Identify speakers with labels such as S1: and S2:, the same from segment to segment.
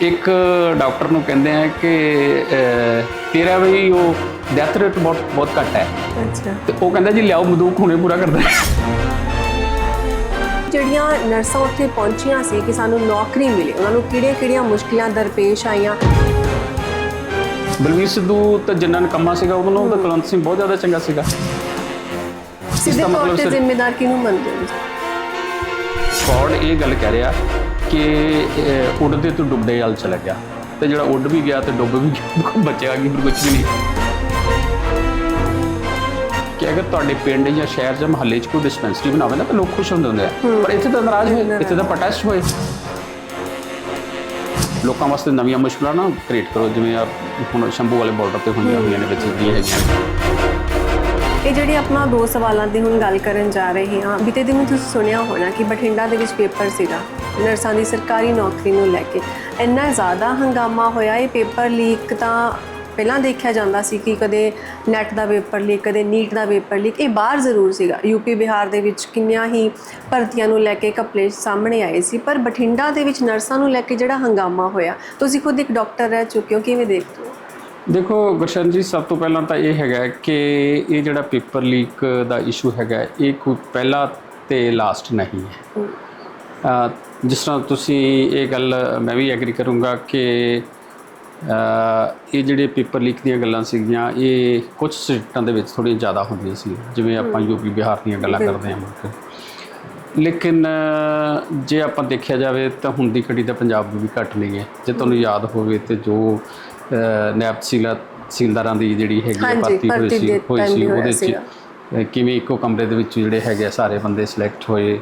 S1: ਇੱਕ ਡਾਕਟਰ ਨੂੰ ਕਹਿੰਦੇ ਆ ਕਿ ਤੇਰਾ ਵੀ ਉਹ ਡੈਥ ਰੇਟ ਬਹੁਤ ਬਹੁਤ ਘੱਟ ਹੈ।
S2: ਅੱਛਾ।
S1: ਤੇ ਉਹ ਕਹਿੰਦਾ ਜੀ ਲਿਆਓ ਬੰਦੂਕ ਹੁਣੇ ਪੂਰਾ ਕਰਦਾ
S2: ਜਿਹੜੀਆਂ ਨਰਸਾਂ ਉੱਥੇ ਪਹੁੰਚੀਆਂ ਸੀ ਕਿ ਸਾਨੂੰ ਨੌਕਰੀ ਮਿਲੇ ਉਹਨਾਂ ਨੂੰ ਕਿਹੜੀਆਂ-ਕਿਹੜੀਆਂ ਮੁਸ਼ਕਲਾਂ ਦਰਪੇਸ਼ ਆਈਆਂ?
S1: ਬਲਵੀਰ ਸਿੱਧੂ ਤਾਂ ਜਿੰਨਾ ਨਕਮਾ ਸੀਗਾ ਉਹਨਾਂ ਨੂੰ ਤਾਂ ਕੁਲਵੰਤ ਸਿੰਘ ਬਹੁਤ ਜ਼ਿਆਦਾ ਚੰਗਾ ਸੀਗਾ।
S2: ਸਿੱਧੇ ਤੌਰ ਤੇ ਜ਼ਿੰਮੇਦਾਰ ਕਿਹਨੂੰ ਮੰਨਦੇ ਹੋ
S1: ਫੋਰਡ ਇਹ ਗੱਲ ਕਹਿ ਰਿਹਾ ਕਿ ਉੱਡਦੇ ਤੋਂ ਡੁੱਬਦੇ ਵੱਲ ਚਲਾ ਗਿਆ। ਤੇ ਜਿਹੜਾ ਉੱਡ ਵੀ ਗਿਆ ਤੇ ਡੁੱਬ ਵੀ ਗਿਆ ਬਚਿਆ ਕੀ ਫਿਰ ਕੁਝ ਵੀ ਨਹੀਂ ਕਿ ਅਗਰ ਤੁਹਾਡੇ ਪਿੰਡ ਜਾਂ ਸ਼ਹਿਰ ਜਾਂ ਮਹੱਲੇ 'ਚ ਕੋਈ ਡਿਸਪੈਂਸਰੀ ਬਣਾਵੇ ਨਾ ਤਾਂ ਲੋਕ ਖੁਸ਼ ਹੁੰਦੇ ਹੁੰਦੇ ਆ। ਪਰ ਇੱਥੇ ਤਾਂ ਨਾਰਾਜ਼ ਹੋਏ ਇੱਥੇ ਤਾਂ ਪ੍ਰੋਟੈਸਟ ਹੋਏ। ਲੋਕਾਂ ਵਾਸਤੇ ਨਵੀਆਂ ਮੁਸ਼ਕਲਾਂ ਨਾ ਕ੍ਰੀਏਟ ਕਰੋ ਜਿਵੇਂ ਆ ਹੁਣ ਸ਼ੰਭੂ ਵਾਲੇ ਬਾਰਡਰ ਤੇ ਹੁੰਦੀਆਂ ਹੋਈਆਂ ਨੇ ਵਿੱਚ ਦੀਆਂ ਹੈਗੀਆਂ।
S2: ਇਹ ਜਿਹੜੀ ਆਪਣਾ ਦੋ ਸਵਾਲਾਂ ਦੀ ਹੁਣ ਗੱਲ ਕਰਨ ਜਾ ਰਹੇ ਹਾਂ ਬੀਤੇ ਦਿਨ ਤੁਸੀਂ ਸੁਣਿਆ ਹੋਣਾ ਕਿ ਬਠਿੰਡਾ ਦੇ ਵਿੱਚ ਪੇਪਰ ਸੀਗਾ। ਨਰਸਾਂ ਦੀ ਸਰਕਾਰੀ ਨੌਕਰੀ ਨੂੰ ਲੈ ਕੇ। ਇੰਨਾ ਜ਼ਿਆਦਾ ਹੰਗਾਮਾ ਹੋਇਆ ਇਹ ਪੇਪਰ ਲੀਕ ਤਾਂ ਪਹਿਲਾਂ ਦੇਖਿਆ ਜਾਂਦਾ ਸੀ ਕਿ ਕਦੇ ਨੈਟ ਦਾ ਪੇਪਰ ਲੀਕ ਕਦੇ ਨੀਟ ਦਾ ਪੇਪਰ ਲੀਕ ਇਹ ਬਾਹਰ ਜ਼ਰੂਰ ਸੀਗਾ। ਯੂਪੀ ਬਿਹਾਰ ਦੇ ਵਿੱਚ ਕਿੰਨੀਆਂ ਹੀ ਭਰਤੀਆਂ ਨੂੰ ਲੈ ਕੇ ਕਪਲੇ ਸਾਹਮਣੇ ਆਏ ਸੀ ਪਰ ਬਠਿੰਡਾ ਦੇ ਵਿੱਚ ਨਰਸਾਂ ਨੂੰ ਲੈ ਕੇ ਜਿਹੜਾ ਹੰਗਾਮਾ ਹੋਇਆ ਤੁਸੀਂ ਖੁਦ ਇੱਕ ਡਾਕਟਰ ਰਹਿ ਚੁੱਕੇ ਹੋ ਕਿਵੇਂ ਦੇਖਦੇ ਹੋ?
S1: ਦੇਖੋ ਗੁਰਸ਼ਨ ਜੀ ਸਭ ਤੋਂ ਪਹਿਲਾਂ ਤਾਂ ਇਹ ਹੈਗਾ ਕਿ ਇਹ ਜਿਹੜਾ ਪੇਪਰ ਲੀਕ ਦਾ ਇਸ਼ੂ ਹੈਗਾ ਇਹ ਕੋਈ ਪਹਿਲਾ ਤੇ ਲਾਸਟ ਨਹੀਂ ਹੈ। ਜਿਸ ਤਰ੍ਹਾਂ ਤੁਸੀਂ ਇਹ ਗੱਲ ਮੈਂ ਵੀ ਐਗਰੀ ਕਰੂੰਗਾ ਕਿ ਇਹ ਜਿਹੜੇ ਪੇਪਰ ਲੀਕ ਦੀਆਂ ਗੱਲਾਂ ਸੀਗੀਆਂ ਇਹ ਕੁਝ ਸਟੇਟਾਂ ਦੇ ਵਿੱਚ ਥੋੜ੍ਹੀਆਂ ਜ਼ਿਆਦਾ ਹੁੰਦੀਆਂ ਸੀ ਜਿਵੇਂ ਆਪਾਂ ਯੂਪੀ ਬਿਹਾਰ ਦੀਆਂ ਗੱਲਾਂ ਕਰਦੇ ਹਾਂ ਮੁੱਖ ਲੇਕਿਨ ਜੇ ਆਪਾਂ ਦੇਖਿਆ ਜਾਵੇ ਤਾਂ ਹੁਣ ਦੀ ਘੜੀ ਤਾਂ ਪੰਜਾਬ ਵੀ ਘੱਟ ਨਹੀਂ ਹੈ। ਜੇ ਤੁਹਾਨੂੰ ਯਾਦ ਹੋਵੇ ਤੇ ਜੋ ਨਾਇਬ ਤਹਿਸੀਲਦਾਰ ਤਹਿਸੀਲਦਾਰਾਂ ਦੀ ਜਿਹੜੀ ਹੈਗੀ ਭਰਤੀ ਹੋਈ ਸੀ ਹੋਈ ਸੀ ਉਹਦੇ 'ਚ
S2: ਸੀਗਾ।
S1: ਅਹ, ਕਿਵੇਂ ਇੱਕੋ ਕਮਰੇ ਦੇ ਵਿੱਚ ਜਿਹੜੇ ਹੈਗੇ ਸਾਰੇ ਬੰਦੇ ਸਿਲੈਕਟ ਹੋਏ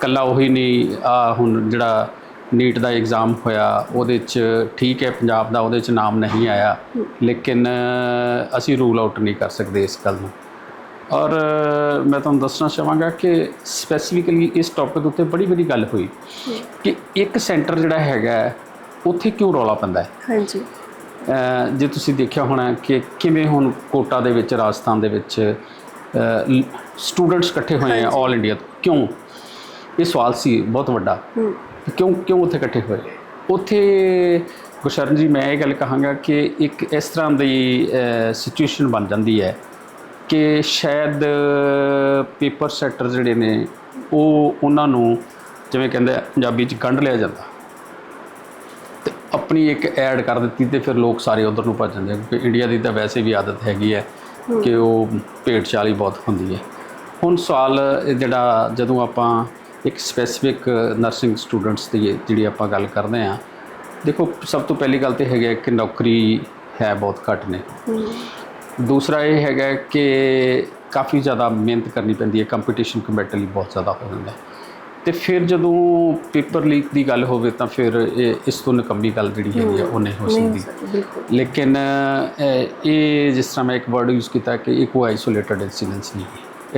S1: ਕੱਲਾ ਉਹੀ ਨਹੀਂ ਆ ਹੁਣ ਜਿਹੜਾ ਨੀਟ ਦਾ ਐਗਜ਼ਾਮ ਹੋਇਆ ਉਹਦੇ 'ਚ ਠੀਕ ਹੈ ਪੰਜਾਬ ਦਾ ਉਹਦੇ 'ਚ ਨਾਮ ਨਹੀਂ ਆਇਆ ਲੇਕਿਨ ਅਸੀਂ ਰੂਲ ਆਊਟ ਨਹੀਂ ਕਰ ਸਕਦੇ ਇਸ ਗੱਲ ਨੂੰ। ਔਰ ਮੈਂ ਤੁਹਾਨੂੰ ਦੱਸਣਾ ਚਾਹਾਂਗਾ ਕਿ ਸਪੈਸੀਫਿਕਲੀ ਇਸ ਟੌਪਿਕ ਉੱਤੇ ਬੜੀ ਬੜੀ ਗੱਲ ਹੋਈ ਕਿ ਇੱਕ ਸੈਂਟਰ ਜਿਹੜਾ ਹੈਗਾ ਉੱਥੇ ਕਿਉਂ ਰੌਲਾ ਪੈਂਦਾ ਹੈ?
S2: ਹਾਂਜੀ।
S1: ਜੇ ਤੁਸੀਂ ਦੇਖਿਆ ਹੋਣਾ ਕਿ ਕਿਵੇਂ ਹੁਣ ਕੋਟਾ ਦੇ ਵਿੱਚ ਰਾਜਸਥਾਨ ਦੇ ਵਿੱਚ ਸਟੂਡੈਂਟਸ ਇਕੱਠੇ ਹੋਏ ਆ 올 ਇੰਡੀਆ ਤੋਂ। ਕਿਉਂ? ਇਹ ਸਵਾਲ ਸੀ ਬਹੁਤ ਵੱਡਾ। ਕਿਉਂ ਕਿਉਂ ਉੱਥੇ ਇਕੱਠੇ ਹੋਏ? ਉੱਥੇ ਗੁਰਸ਼ਰਨ ਜੀ ਮੈਂ ਇਹ ਗੱਲ ਕਹਾਂਗਾ ਕਿ ਇੱਕ ਇਸ ਤਰ੍ਹਾਂ ਦੀ ਸਿਚੁਏਸ਼ਨ ਬਣ ਜਾਂਦੀ ਹੈ ਕਿ ਸ਼ਾਇਦ ਪੇਪਰ ਸੈਕਟਰ ਜਿਹੜੇ ਨੇ ਉਹ ਉਹਨਾਂ ਨੂੰ ਜਿਵੇਂ ਕਹਿੰਦੇ ਪੰਜਾਬੀ ਚ ਗੰਢ ਲਿਆ ਜਾਂਦਾ। ਤੇ ਆਪਣੀ ਇੱਕ ਐਡ ਕਰ ਦਿੱਤੀ ਤੇ ਫਿਰ ਲੋਕ ਸਾਰੇ ਉਧਰ ਨੂੰ ਭੱਜ ਜਾਂਦੇ ਕਿਉਂਕਿ ਇੰਡੀਆ ਦੀ ਤਾਂ ਵੈਸੇ ਵੀ ਆਦਤ ਹੈਗੀ ਹੈ ਕਿ ਉਹ ਭੇਡ ਚਾਲੀ ਬਹੁਤ ਹੁੰਦੀ ਹੈ। ਹੁਣ ਸਵਾਲ ਜਿਹੜਾ ਜਦੋਂ ਆਪਾਂ ਇੱਕ ਸਪੈਸੀਫਿਕ ਨਰਸਿੰਗ ਸਟੂਡੈਂਟਸ ਦੀ ਜਿਹੜੀ ਆਪਾਂ ਗੱਲ ਕਰਦੇ ਆ ਦੇਖੋ ਸਭ ਤੋਂ ਪਹਿਲੀ ਗੱਲ ਤੇ ਹੈਗਾ ਕਿ ਨੌਕਰੀ ਹੈ ਬਹੁਤ ਘੱਟ ਨੇ। ਦੂਸਰਾ ਇਹ ਹੈਗਾ ਕਿ ਕਾਫੀ ਜ਼ਿਆਦਾ ਮਿਹਨਤ ਕਰਨੀ ਪੈਂਦੀ ਹੈ ਕੰਪੀਟੀਸ਼ਨ ਕੰਪੈਟੀਟਿਵਲੀ ਬਹੁਤ ਜ਼ਿਆਦਾ ਹੋ ਜਾਂਦਾ ਹੈ। ਤੇ ਫਿਰ ਜਦੋਂ ਪੇਪਰ ਲੀਕ ਦੀ ਗੱਲ ਹੋਵੇ ਤਾਂ ਫਿਰ ਇਹ ਇਸ ਤੋਂ ਨਕੰਮੀ ਗੱਲ ਜਿਹੜੀ ਹੈਗੀ ਆ ਉਹ ਨਹੀਂ ਹੋ ਸਕਦੀ। ਲੇਕਿਨ ਇਹ ਜਿਸ ਤਰ੍ਹਾਂ ਮੈਂ ਇੱਕ ਵਰਡ ਯੂਜ਼ ਕੀਤਾ ਕਿ ਇਹ ਕੋਈ ਆਈਸੋਲੇਟਡ ਇਨਸੀਡੈਂਟਸ ਨਹੀਂ।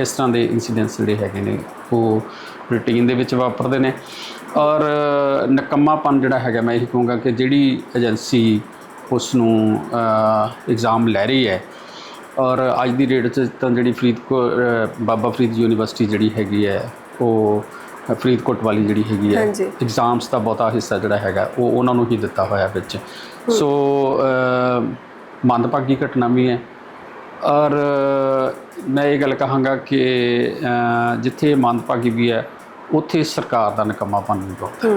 S1: ਇਸ ਤਰ੍ਹਾਂ ਦੇ ਇਨਸੀਡੈਂਟਸ ਜਿਹੜੇ ਹੈਗੇ ਨੇ ਉਹ ਰੂਟੀਨ ਦੇ ਵਿੱਚ ਵਾਪਰਦੇ ਨੇ। ਔਰ ਨਕੰਮਾਪਨ ਜਿਹੜਾ ਹੈਗਾ ਮੈਂ ਇਹ ਕਹੂੰਗਾ ਕਿ ਜਿਹੜੀ ਏਜੰਸੀ ਉਸ ਨੂੰ ਐਗਜ਼ਾਮ ਲੈ ਰਹੀ ਹੈ ਔਰ ਅੱਜ ਦੀ ਡੇਟ 'ਚ ਤਾਂ ਜਿਹੜੀ ਫਰੀਦਕੋਟ ਬਾਬਾ ਫਰੀਦ ਯੂਨੀਵਰਸਿਟੀ ਜਿਹੜੀ ਹੈਗੀ ਹੈ ਉਹ ਫਰੀਦਕੋਟ ਵਾਲੀ ਜਿਹੜੀ ਹੈਗੀ ਹੈ। ਐਗਜ਼ਾਮਸ ਦਾ ਬਹੁਤਾ ਹਿੱਸਾ ਜਿਹੜਾ ਹੈਗਾ ਉਹ ਉਹਨਾਂ ਨੂੰ ਹੀ ਦਿੱਤਾ ਹੋਇਆ ਵਿੱਚ। ਸੋ ਮੰਦਭਾਗੀ ਘਟਨਾ ਵੀ ਹੈ। ਔਰ ਮੈਂ ਇਹ ਗੱਲ ਕਹਾਂਗਾ ਕਿ ਜਿੱਥੇ ਮੰਦਭਾਗੀ ਵੀ ਹੈ ਉੱਥੇ ਸਰਕਾਰ ਦਾ ਨਕਮਾਪਨ ਵੀ ਬਹੁਤ ਹੈ।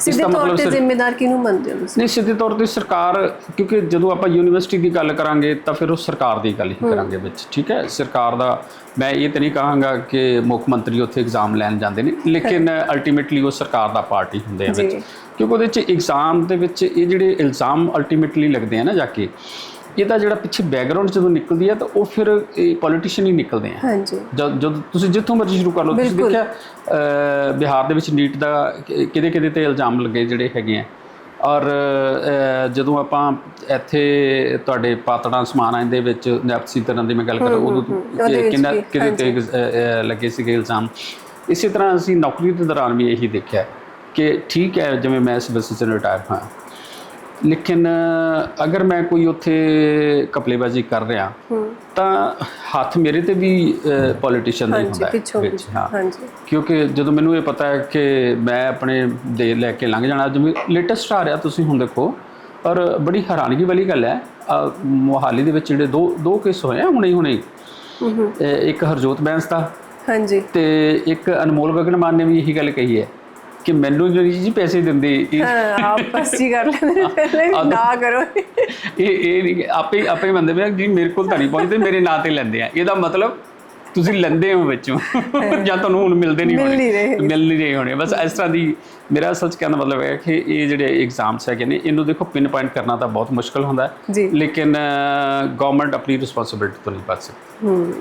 S2: ਸਿੱਧੇ ਤੌਰ ਤੇ ਜ਼ਿੰਮੇਦਾਰ ਕਿਹਨੂੰ ਮੰਨਦੇ ਹੋ ਤੁਸੀਂ?
S1: ਨਹੀਂ ਸਿੱਧੇ ਤੌਰ ਤੇ ਸਰਕਾਰ ਕਿਉਂਕਿ ਜਦੋਂ ਆਪਾਂ ਯੂਨੀਵਰਸਿਟੀ ਦੀ ਗੱਲ ਕਰਾਂਗੇ ਤਾਂ ਫਿਰ ਉਹ ਸਰਕਾਰ ਦੀ ਗੱਲ ਹੀ ਕਰਾਂਗੇ ਵਿੱਚ ਠੀਕ ਹੈ? ਸਰਕਾਰ ਦਾ ਮੈਂ ਇਹ ਤਾਂ ਨਹੀਂ ਕਹਾਂਗਾ ਕਿ ਮੁੱਖ ਮੰਤਰੀ ਉੱਥੇ ਐਗਜ਼ਾਮ ਲੈਣ ਜਾਂਦੇ ਨੇ ਲੇਕਿਨ ਅਲਟੀਮੇਟਲੀ ਉਹ ਸਰਕਾਰ ਦਾ ਪਾਰਟ ਹੀ ਹੁੰਦੇ ਆ ਵਿੱਚ। ਕਿਉਂਕਿ ਉਹਦੇ ਚ ਐਗਜ਼ਾਮ ਦੇ ਵਿੱਚ ਇਹ ਜਿਹੜੇ ਇਲਜ਼ਾਮ ਅਲਟੀਮੇਟਲੀ ਲੱਗਦੇ ਆ ਨਾ ਜਾ ਕੇ ਇਹਦਾ ਜਿਹੜਾ ਪਿੱਛੇ ਬੈਕਗ੍ਰਾਉਂਡ ਜਦੋਂ ਨਿਕਲਦੀ ਹੈ ਤਾਂ ਉਹ ਫਿਰ ਇਹ ਪੋਲੀਟੀਸ਼ੀਅਨ ਹੀ ਨਿਕਲਦੇ ਆ।
S2: ਹਾਂਜੀ।
S1: ਜਦ ਤੁਸੀਂ ਜਿੱਥੋਂ ਮਰਜ਼ੀ ਸ਼ੁਰੂ ਕਰ ਲਓ। ਤੁਸੀਂ। ਦੇਖਿਆ ਬਿਹਾਰ ਦੇ ਵਿੱਚ ਨੀਟ ਦਾ ਕਿਹਦੇ ਕਿਹਦੇ ਤੇ ਇਲਜ਼ਾਮ ਲੱਗੇ ਜਿਹੜੇ ਹੈਗੇ ਆ। ਔਰ ਜਦੋਂ ਆਪਾਂ ਇੱਥੇ ਤੁਹਾਡੇ ਪਾਤੜਾਂ ਸਮਾਨਾਂ ਦੇ ਵਿੱਚ ਨੈਪਸੀ ਤਰ੍ਹਾਂ ਦੀ ਮੈਂ ਗੱਲ ਕਰਾਂ ਉਦੋਂ ਕਿੰਨਾ ਕਿਹਦੇ ਤੇ ਲੱਗੇ ਸੀਗੇ ਇਲਜ਼ਾਮ। ਇਸੇ ਤਰ੍ਹਾਂ ਅਸੀਂ ਨੌਕਰੀ ਦੇ ਦੌਰਾਨ ਵੀ ਇਹੀ ਦੇਖਿਆ ਕਿ ਠੀਕ ਹੈ ਜਿਵੇਂ ਮੈਂ ਇਸ ਬਿਜ਼ਨਸ 'ਚ ਰਿਟਾਇਰ ਹੋਇਆ। ਲੇਕਿਨ ਅਗਰ ਮੈਂ ਕੋਈ ਉੱਥੇ ਕਪਲੇਬਾਜ਼ੀ ਕਰ ਰਿਹਾ ਤਾਂ ਹੱਥ ਮੇਰੇ ਤੇ ਵੀ ਪੋਲੀਟੀਸ਼ੀਅਨ ਦਾ ਹੁੰਦਾ ਹੈ ਵਿੱਚ,
S2: ਹਾਂਜੀ।
S1: ਕਿਉਂਕਿ ਜਦੋਂ ਮੈਨੂੰ ਇਹ ਪਤਾ ਹੈ ਕਿ ਮੈਂ ਆਪਣੇ ਦੇ ਲੈ ਕੇ ਲੰਘ ਜਾਣਾ ਜਿਵੇਂ ਲੇਟੈਸਟ ਆ ਰਿਹਾ ਤੁਸੀਂ ਹੁਣ ਦੇਖੋ ਪਰ ਬੜੀ ਹੈਰਾਨਗੀ ਵਾਲੀ ਗੱਲ ਹੈ ਮੋਹਾਲੀ ਦੇ ਵਿੱਚ ਜਿਹੜੇ ਦੋ ਦੋ ਕੇਸ ਹੋਏ ਆ ਹੁਣੇ ਹੁਣੇ। ਇੱਕ ਹਰਜੋਤ ਬੈਂਸ ਦਾ
S2: ਹਾਂਜੀ।
S1: ਤੇ ਇੱਕ ਅਨਮੋਲ ਗਗਨਮਾਨ ਨੇ ਵੀ ਇਹੀ ਗੱਲ ਕਹੀ ਹੈ। ਕਿ ਮੈਨੂੰ ਜਿਹੜੀ ਜੀ ਪੈਸੇ ਦਿੰਦੇ। ਇਹ
S2: ਹਾਂ ਆਪਸ ਹੀ ਕਰ ਲੈਂਦੇ ਨੇ ਪਹਿਲੇ ਵੀ ਨਾ ਕਰੋ।
S1: ਇਹ ਇਹ ਆਪੇ ਆਪੇ ਬੰਦੇ ਵੀ ਜੀ ਮੇਰੇ ਕੋਲ ਤਾਂ ਨਹੀਂ ਪਹੁੰਚਦੇ ਮੇਰੇ ਨਾਂ ਤੇ ਲੈਂਦੇ ਆ। ਇਹਦਾ ਮਤਲਬ ਤੁਸੀਂ ਲੈਂਦੇ ਹੋ ਵਿੱਚੋਂ। ਜਾਂ ਤੁਹਾਨੂੰ ਹੁਣ ਮਿਲਦੇ ਨਹੀਂ
S2: ਮਿਲ
S1: ਹੋਣੇ
S2: ਨਹੀਂ ਰਹੇ।
S1: ਮਿਲ ਨਹੀਂ ਰਹੇ ਹੋਣੇ। ਬਸ ਇਸ ਤਰ੍ਹਾਂ ਦੀ ਮੇਰਾ ਸੱਚ ਕਹਿਣ ਦਾ ਮਤਲਬ ਹੈ ਕਿ ਇਹ ਜਿਹੜੇ ਐਗਜ਼ਾਮਸ ਹੈਗੇ ਨੇ ਇਹਨੂੰ ਦੇਖੋ ਪਿਨ ਪੁਆਇੰਟ ਕਰਨਾ ਤਾਂ ਬਹੁਤ ਮੁਸ਼ਕਲ ਹੁੰਦਾ ਹੈ। ਲੇਕਿਨ ਗਵਰਨਮੈਂਟ ਆਪਣੀ ਰਿਸਪੌਂਸਿਬਿਲਟੀ ਤੋਂ ਨਹੀਂ ਬਚ ਸਕਦੀ।
S2: ਹੂੰ।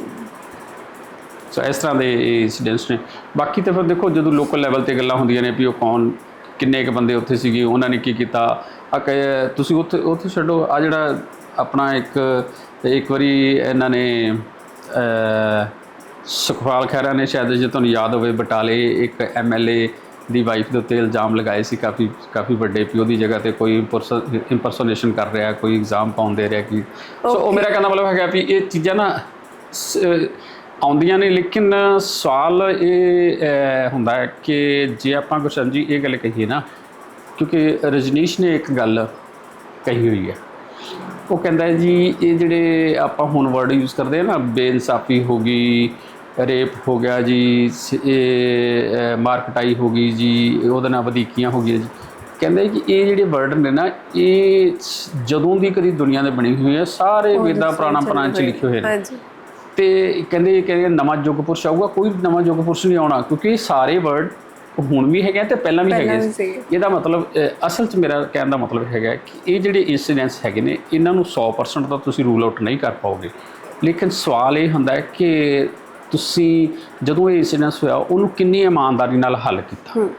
S1: ਸੋ ਇਸ ਤਰ੍ਹਾਂ ਦੇ ਇਨਸੀਡੈਂਟਸ ਨੇ। ਬਾਕੀ ਤਾਂ ਫਿਰ ਦੇਖੋ ਜਦੋਂ ਲੋਕਲ ਲੈਵਲ ਤੇ ਗੱਲਾਂ ਹੁੰਦੀਆਂ ਨੇ ਵੀ ਉਹ ਕੌਣ ਕਿੰਨੇ ਕੁ ਬੰਦੇ ਉੱਥੇ ਸੀਗੇ ਉਹਨਾਂ ਨੇ ਕੀ ਕੀਤਾ। ਤੁਸੀਂ ਉੱਥੇ ਉੱਥੇ ਛੱਡੋ। ਆ ਜਿਹੜਾ ਆਪਣਾ ਇੱਕ ਇੱਕ ਵਾਰੀ ਇਹਨਾਂ ਨੇ ਸੁਖਪਾਲ ਖਹਿਰਾ ਨੇ ਸ਼ਾਇਦ ਜੇ ਤੁਹਾਨੂੰ ਯਾਦ ਹੋਵੇ ਬਟਾਲੇ ਇੱਕ ਐਮਐਲਏ ਦੀ ਵਾਈਫ ਦੇ ਉੱਤੇ ਇਲਜ਼ਾਮ ਲਗਾਏ ਸੀ ਕਾਫੀ ਕਾਫੀ ਵੱਡੇ ਵੀ ਉਹਦੀ ਜਗ੍ਹਾ ਤੇ ਕੋਈ ਇੰਪਰਸੋਨੇਸ਼ਨ ਕਰ ਰਿਹਾ ਕੋਈ ਐਗਜ਼ਾਮ ਪਾਉਣ ਦੇ ਰਿਹਾ ਕਿ। ਸੋ ਉਹ ਮੇਰਾ ਕਹਿੰਦਾ ਮਤਲਬ ਹੈਗਾ ਵੀ ਇਹ ਚੀਜ਼ਾਂ ਨਾ ਆਉਂਦੀਆਂ ਨੇ ਲੇਕਿਨ ਸਵਾਲ ਇਹ ਹੁੰਦਾ ਹੈ ਕਿ ਜੇ ਆਪਾਂ ਗੁਰਸ਼ਨ ਜੀ ਇਹ ਗੱਲ ਕਹੀਏ ਨਾ ਕਿਉਂਕਿ ਰਜਨੀਸ਼ ਨੇ ਇੱਕ ਗੱਲ ਕਹੀ ਹੋਈ ਹੈ। ਉਹ ਕਹਿੰਦਾ ਜੀ ਇਹ ਜਿਹੜੇ ਆਪਾਂ ਹੁਣ ਵਰਡ ਯੂਜ਼ ਕਰਦੇ ਆ ਨਾ ਬੇਇਨਸਾਫੀ ਹੋ ਗਈ ਰੇਪ ਹੋ ਗਿਆ ਜੀ ਇਹ ਮਾਰਕਟਾਈ ਹੋ ਗਈ ਜੀ ਉਹਦੇ ਨਾਲ ਵਧੀਕੀਆਂ ਹੋ ਗਈਆਂ ਜੀ। ਕਹਿੰਦੇ ਕਿ ਇਹ ਜਿਹੜੇ ਵਰਡ ਨੇ ਨਾ ਇਹ ਜਦੋਂ ਦੀ ਕਦੀ ਦੁਨੀਆ ਦੇ ਬਣੀ ਹੋਈ ਹੈ ਸਾਰੇ ਵੇਦਾਂ ਪੁਰਾਣਾ ਪੁਰਾਣ ਚ ਲਿਖੇ ਹੋਏ ਨੇ।
S2: ਹਾਂਜੀ।
S1: ਤੇ ਕਹਿੰਦੇ ਇਹ ਕਹਿੰਦੇ ਨਵਾਂ ਯੁੱਗ ਪੁਰਸ਼ ਆਊਗਾ ਕੋਈ ਨਵਾਂ ਯੁੱਗ ਪੁਰਸ਼ ਨਹੀਂ ਆਉਣਾ ਕਿਉਂਕਿ ਸਾਰੇ ਵਰਡ ਹੁਣ ਵੀ ਹੈਗੇ ਤੇ ਪਹਿਲਾਂ ਵੀ ਹੈਗੇ। ਇਹਦਾ ਮਤਲਬ ਅਸਲ 'ਚ ਮੇਰਾ ਕਹਿਣ ਦਾ ਮਤਲਬ ਹੈਗਾ ਕਿ ਇਹ ਜਿਹੜੇ ਇਨਸੀਡੈਂਟਸ ਹੈਗੇ ਨੇ ਇਹਨਾਂ ਨੂੰ 100% ਤਾਂ ਤੁਸੀਂ ਰੂਲ ਆਊਟ ਨਹੀਂ ਕਰ ਪਾਓਗੇ। ਲੇਕਿਨ ਸਵਾਲ ਇਹ ਹੁੰਦਾ ਹੈ ਕਿ ਤੁਸੀਂ ਜਦੋਂ ਇਹ ਇਨਸੀਡੈਂਟਸ ਹੋਇਆ ਉਹਨੂੰ ਕਿੰਨੀ ਇਮਾਨਦਾਰੀ ਨਾਲ ਹੱਲ ਕੀਤਾ?
S2: ਹੂੰ।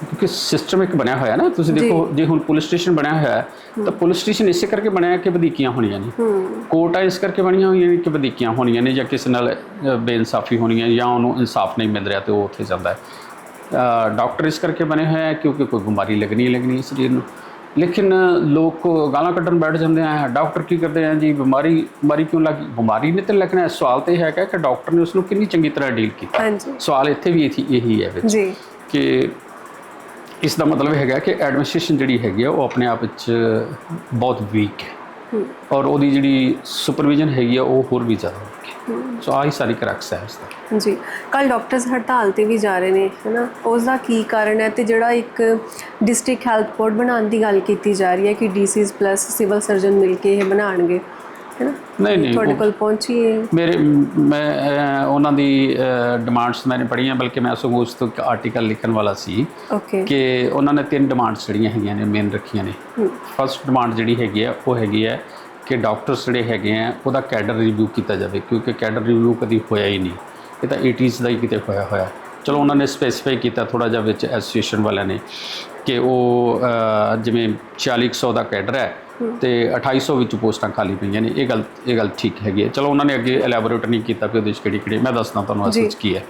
S1: ਕਿਉਂਕਿ ਸਿਸਟਮ ਇੱਕ ਬਣਿਆ ਹੋਇਆ ਨਾ ਤੁਸੀਂ ਦੇਖੋ ਜੇ ਹੁਣ ਪੁਲਿਸ ਸਟੇਸ਼ਨ ਬਣਿਆ ਹੋਇਆ ਹੈ ਤਾਂ ਪੁਲਿਸ ਸਟੇਸ਼ਨ ਇਸੇ ਕਰਕੇ ਬਣਿਆ ਕਿ ਵਧੀਕੀਆਂ ਹੋਣੀਆਂ ਨੇ ਕੋਰਟਾਂ ਇਸ ਕਰਕੇ ਬਣੀਆਂ ਹੋਈਆਂ ਨੇ ਕਿ ਵਧੀਕੀਆਂ ਹੋਣੀਆਂ ਨੇ ਜਾਂ ਕਿਸੇ ਨਾਲ ਬੇਇਨਸਾਫੀ ਹੋਣੀ ਹੈ ਜਾਂ ਉਹਨੂੰ ਇਨਸਾਫ ਨਹੀਂ ਮਿਲ ਰਿਹਾ ਤੇ ਉਹ ਉੱਥੇ ਜਾਂਦਾ ਹੈ ਡਾਕਟਰ ਇਸ ਕਰਕੇ ਬਣੇ ਹੋਏ ਆ ਕਿਉਂਕਿ ਕੋਈ ਬਿਮਾਰੀ ਲੱਗਣੀ ਹੀ ਲੱਗਣੀ ਹੈ ਸਰੀਰ ਨੂੰ ਲੇਕਿਨ ਲੋਕ ਗਾਲਾਂ ਕੱਢਣ ਬੈਠ ਜਾਂਦੇ ਆ ਡਾਕਟਰ ਕੀ ਕਰਦੇ ਆ ਜੀ ਬਿਮਾਰੀ ਬਿਮਾਰੀ ਕਿਉਂ ਲੱਗੀ ਬਿਮਾਰੀ ਨੇ ਤੇ ਲੱਗਣਾ। ਸਵਾਲ ਤੇ ਹੈਗਾ ਕਿ ਡਾਕਟਰ ਨੇ ਉਸ ਨੂੰ ਕਿੰਨੀ ਚੰਗੀ ਤਰ੍ਹਾਂ ਡੀਲ ਕੀਤਾ
S2: ਹਾਂਜੀ
S1: ਸਵਾਲ ਇੱਥੇ ਵੀ ਇਹੀ ਹੈ ਵਿੱਚ
S2: ਜੀ
S1: ਕਿ ਇਸ ਦਾ ਮਤਲਬ ਹੈਗਾ ਕਿ ਐਡਮਿਨਿਸਟ੍ਰੇਸ਼ਨ ਜਿਹੜੀ ਹੈਗੀ ਆ ਉਹ ਆਪਣੇ ਆਪ ਵਿੱਚ ਬਹੁਤ ਵੀਕ ਹੈ। ਔਰ ਉਹਦੀ ਜਿਹੜੀ ਸੁਪਰਵਿਜ਼ਨ ਹੈਗੀ ਆ ਉਹ ਹੋਰ ਵੀ ਜ਼ਿਆਦਾ ਸੋ ਆਹੀ ਸਾਰੀ ਕਰੈਕਸ ਹੈ ਇਸ ਦਾ।
S2: ਜੀ। ਕੱਲ ਡਾਕਟਰਸ ਹੜਤਾਲ ਤੇ ਵੀ ਜਾ ਰਹੇ ਨੇ ਹੈਨਾ? ਉਸ ਦਾ ਕੀ ਕਾਰਨ ਹੈ ਤੇ ਜਿਹੜਾ ਇੱਕ ਡਿਸਟ੍ਰਿਕਟ ਹੈਲਥ ਬੋਰਡ ਬਣਾਉਣ ਦੀ ਗੱਲ ਕੀਤੀ ਜਾ ਰਹੀ ਹੈ ਕਿ ਡੀਸੀਜ਼ ਪਲੱਸ ਸਿਵਲ ਸਰਜਨ ਮਿਲ ਕੇ ਇਹ ਬਣਾਉਣਗੇ? ਹੈਨਾ?
S1: ਨਹੀਂ ਨਹੀਂ
S2: ਤੁਹਾਡੇ ਕੋਲ ਪਹੁੰਚੀ ਹੈ?
S1: ਮੇਰੇ ਮੈਂ ਉਹਨਾਂ ਦੀ ਡਿਮਾਂਡਸ ਮੈंने ਪੜ੍ਹੀਆਂ ਬਲਕਿ ਮੈਂ ਸਗੋਂ ਉਸ ਤੋਂ ਆਰਟੀਕਲ ਲਿਖਣ ਵਾਲਾ ਸੀ
S2: ਓਕੇ
S1: ਕਿ ਉਹਨਾਂ ਨੇ ਤਿੰਨ ਡਿਮਾਂਡਸ ਜਿਹੜੀਆਂ ਹੈਗੀਆਂ ਨੇ ਮੇਨ ਰੱਖੀਆਂ ਨੇ।
S2: ਹੂੰ।
S1: ਫਸਟ ਡਿਮਾਂਡ ਜਿਹੜੀ ਹੈਗੀ ਆ ਉਹ ਹੈਗੀ ਹੈ ਕਿ ਡਾਕਟਰਸ ਜਿਹੜੇ ਹੈਗੇ ਆ ਉਹਦਾ ਕੈਡਰ ਰਿਵਿਊ ਕੀਤਾ ਜਾਵੇ ਕਿਉਂਕਿ ਕੈਡਰ ਰਿਵਿਊ ਕਦੀ ਹੋਇਆ ਹੀ ਨਹੀਂ। ਇਹ ਤਾਂ 80s ਦਾ ਹੀ ਕਿਤੇ ਹੋਇਆ ਹੋਇਆ। ਚਲੋ ਉਹਨਾਂ ਨੇ ਸਪੈਸੀਫਾਈ ਕੀਤਾ ਥੋੜਾ ਜਿਹਾ ਵਿੱਚ ਐਸੋਸੀਏਸ਼ਨ ਵਾਲਿਆਂ ਨੇ ਕਿ ਉਹ ਜਿਵੇਂ 4600 ਦਾ ਕੈਡਰ ਹੈ ਤੇ 2800 ਵਿੱਚ ਪੋਸਟਾਂ ਖਾਲੀ ਪਈਆਂ ਨੇ। ਇਹ ਗੱਲ ਇਹ ਗੱਲ ਠੀਕ ਹੈਗੀ ਹੈ। ਚਲੋ ਉਹਨਾਂ ਨੇ ਅੱਗੇ ਐਲੈਬੋਰੇਟ ਨਹੀਂ ਕੀਤਾ ਕਿ ਉਹਦੇ ਵਿੱਚ ਕਿਹੜੀ ਕਿਹੜੀ। ਮੈਂ ਦੱਸਦਾ ਤੁਹਾਨੂੰ ਅਸਲ ਵਿੱਚ ਕੀ ਹੈ।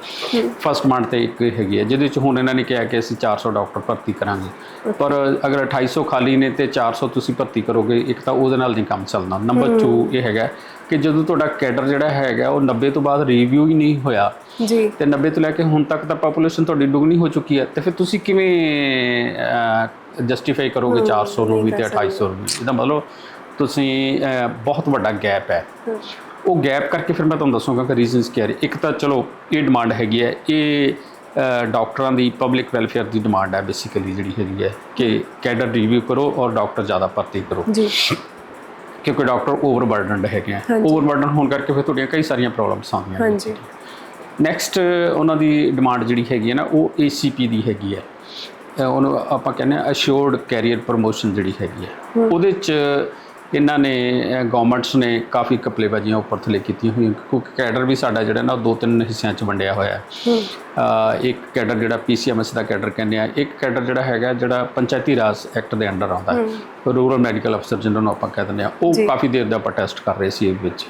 S1: ਫਸਟ ਡਿਮਾਂਡ ਤੇ ਇੱਕ ਹੈਗੀ ਹੈ ਜਿਹਦੇ ਵਿੱਚ ਹੁਣ ਇਹਨਾਂ ਨੇ ਕਿਹਾ ਕਿ ਅਸੀਂ 400 ਡਾਕਟਰ ਭਰਤੀ ਕਰਾਂਗੇ। ਪਰ ਅਗਰ 2800 ਖਾਲੀ ਨੇ ਤੇ 400 ਤੁਸੀਂ ਭਰਤੀ ਕਰੋਗੇ ਇੱਕ ਤਾਂ ਉਹਦੇ ਨਾਲ ਨਹੀਂ ਕੰਮ ਚੱਲਣਾ। ਨੰਬਰ 2 ਇਹ ਹੈਗਾ ਕਿ ਜਦੋਂ ਤੁਹਾਡਾ ਕੈਡਰ ਜਿਹੜਾ ਹੈਗਾ ਉਹ 90 ਤੋਂ ਬਾਅਦ ਰਿਵਿਊ ਹੀ ਨਹੀਂ ਹੋਇਆ।
S2: ਜੀ।
S1: ਤੇ 90 ਤੋਂ ਲੈ ਕੇ ਹੁਣ ਤੱਕ ਤਾਂ ਪੋਪੂਲੇਸ਼ਨ ਤੁਹਾਡੀ ਦੁੱਗਣੀ ਹੋ ਚੁੱਕੀ ਹੈ। ਤੇ ਫਿਰ ਤੁਸੀਂ ਕਿਵੇਂ ਜਸਟੀਫਾਈ ਕਰੋਗੇ 400 ਨੂੰ ਵੀ ਤੇ 2800 ਨੂੰ ਵੀ। ਇਹਦਾ ਮਤਲਬ ਤੁਸੀਂ ਬਹੁਤ ਵੱਡਾ ਗੈਪ ਹੈ। ਉਹ ਗੈਪ ਕਰਕੇ ਫਿਰ ਮੈਂ ਤੁਹਾਨੂੰ ਦੱਸੂਗਾ ਕਿ ਰੀਜ਼ਨਸ ਕੀ ਹੈ ਇੱਕ ਤਾਂ ਚਲੋ ਇਹ ਡਿਮਾਂਡ ਹੈਗੀ ਹੈ। ਇਹ ਡਾਕਟਰਾਂ ਦੀ ਪਬਲਿਕ ਵੈਲਫੇਅਰ ਦੀ ਡਿਮਾਂਡ ਹੈ ਬੇਸਿਕਲੀ ਜਿਹੜੀ ਹੈਗੀ ਹੈ ਕਿ ਕੈਡਰ ਰਿਵਿਊ ਕਰੋ ਔਰ ਡਾਕਟਰ ਜ਼ਿਆਦਾ ਭਰਤੀ ਕਰੋ।
S2: ਜੀ।
S1: ਕਿਉਂਕਿ ਡਾਕਟਰ ਓਵਰਬਰਡਨਡ ਹੈਗੇ ਆ। ਓਵਰਬਰਡਨ ਹੋਣ ਕਰਕੇ ਫਿਰ ਤੁਹਾਡੀਆਂ ਕਈ ਸਾਰੀਆਂ ਪ੍ਰੋਬਲਮਸ ਆਉਂਦੀਆਂ ਨੇ।
S2: ਹਾਂਜੀ।
S1: ਨੈਕਸਟ ਉਹਨਾਂ ਦੀ ਡਿਮਾਂਡ ਜਿਹੜੀ ਹੈਗੀ ਹੈ ਨਾ ਉਹ ACP ਦੀ ਹੈਗੀ ਹੈ। ਉਹਨੂੰ ਆਪਾਂ ਕਹਿੰਦੇ ਆ ਅਸ਼ੋਰਡ ਕੈਰੀਅਰ ਪ੍ਰੋਮੋਸ਼ਨ ਜਿਹੜੀ ਹੈਗੀ ਹੈ। ਉਹਦੇ ਚ ਇਹਨਾਂ ਨੇ ਗਵਰਨਮੈਂਟਸ ਨੇ ਕਾਫੀ ਕਪਲੇਬਾਜ਼ੀਆਂ ਉੱਪਰ ਥੱਲੇ ਕੀਤੀਆਂ ਹੋਈਆਂ ਕਿਉਂਕਿ ਕੈਡਰ ਵੀ ਸਾਡਾ ਜਿਹੜਾ ਨਾ ਉਹ ਦੋ ਤਿੰਨ ਹਿੱਸਿਆਂ ਚ ਵੰਡਿਆ ਹੋਇਆ ਹੈ। ਇੱਕ ਕੈਡਰ ਜਿਹੜਾ PCMS ਦਾ ਕੈਡਰ ਕਹਿੰਦੇ ਆ ਇੱਕ ਕੈਡਰ ਜਿਹੜਾ ਹੈਗਾ ਜਿਹੜਾ ਪੰਚਾਇਤੀ ਰਾਜ ਐਕਟ ਦੇ ਅੰਡਰ ਆਉਂਦਾ ਹੈ ਰੂਰਲ ਮੈਡੀਕਲ ਅਫਸਰ ਜਿਹਨਾਂ ਨੂੰ ਆਪਾਂ ਕਹਿ ਦਿੰਦੇ ਆ ਉਹ। ਕਾਫੀ ਦੇਰ ਦਾ ਆਪਾਂ ਟੈਸਟ ਕਰ ਰਹੇ ਸੀ ਇਹ ਵਿੱਚ।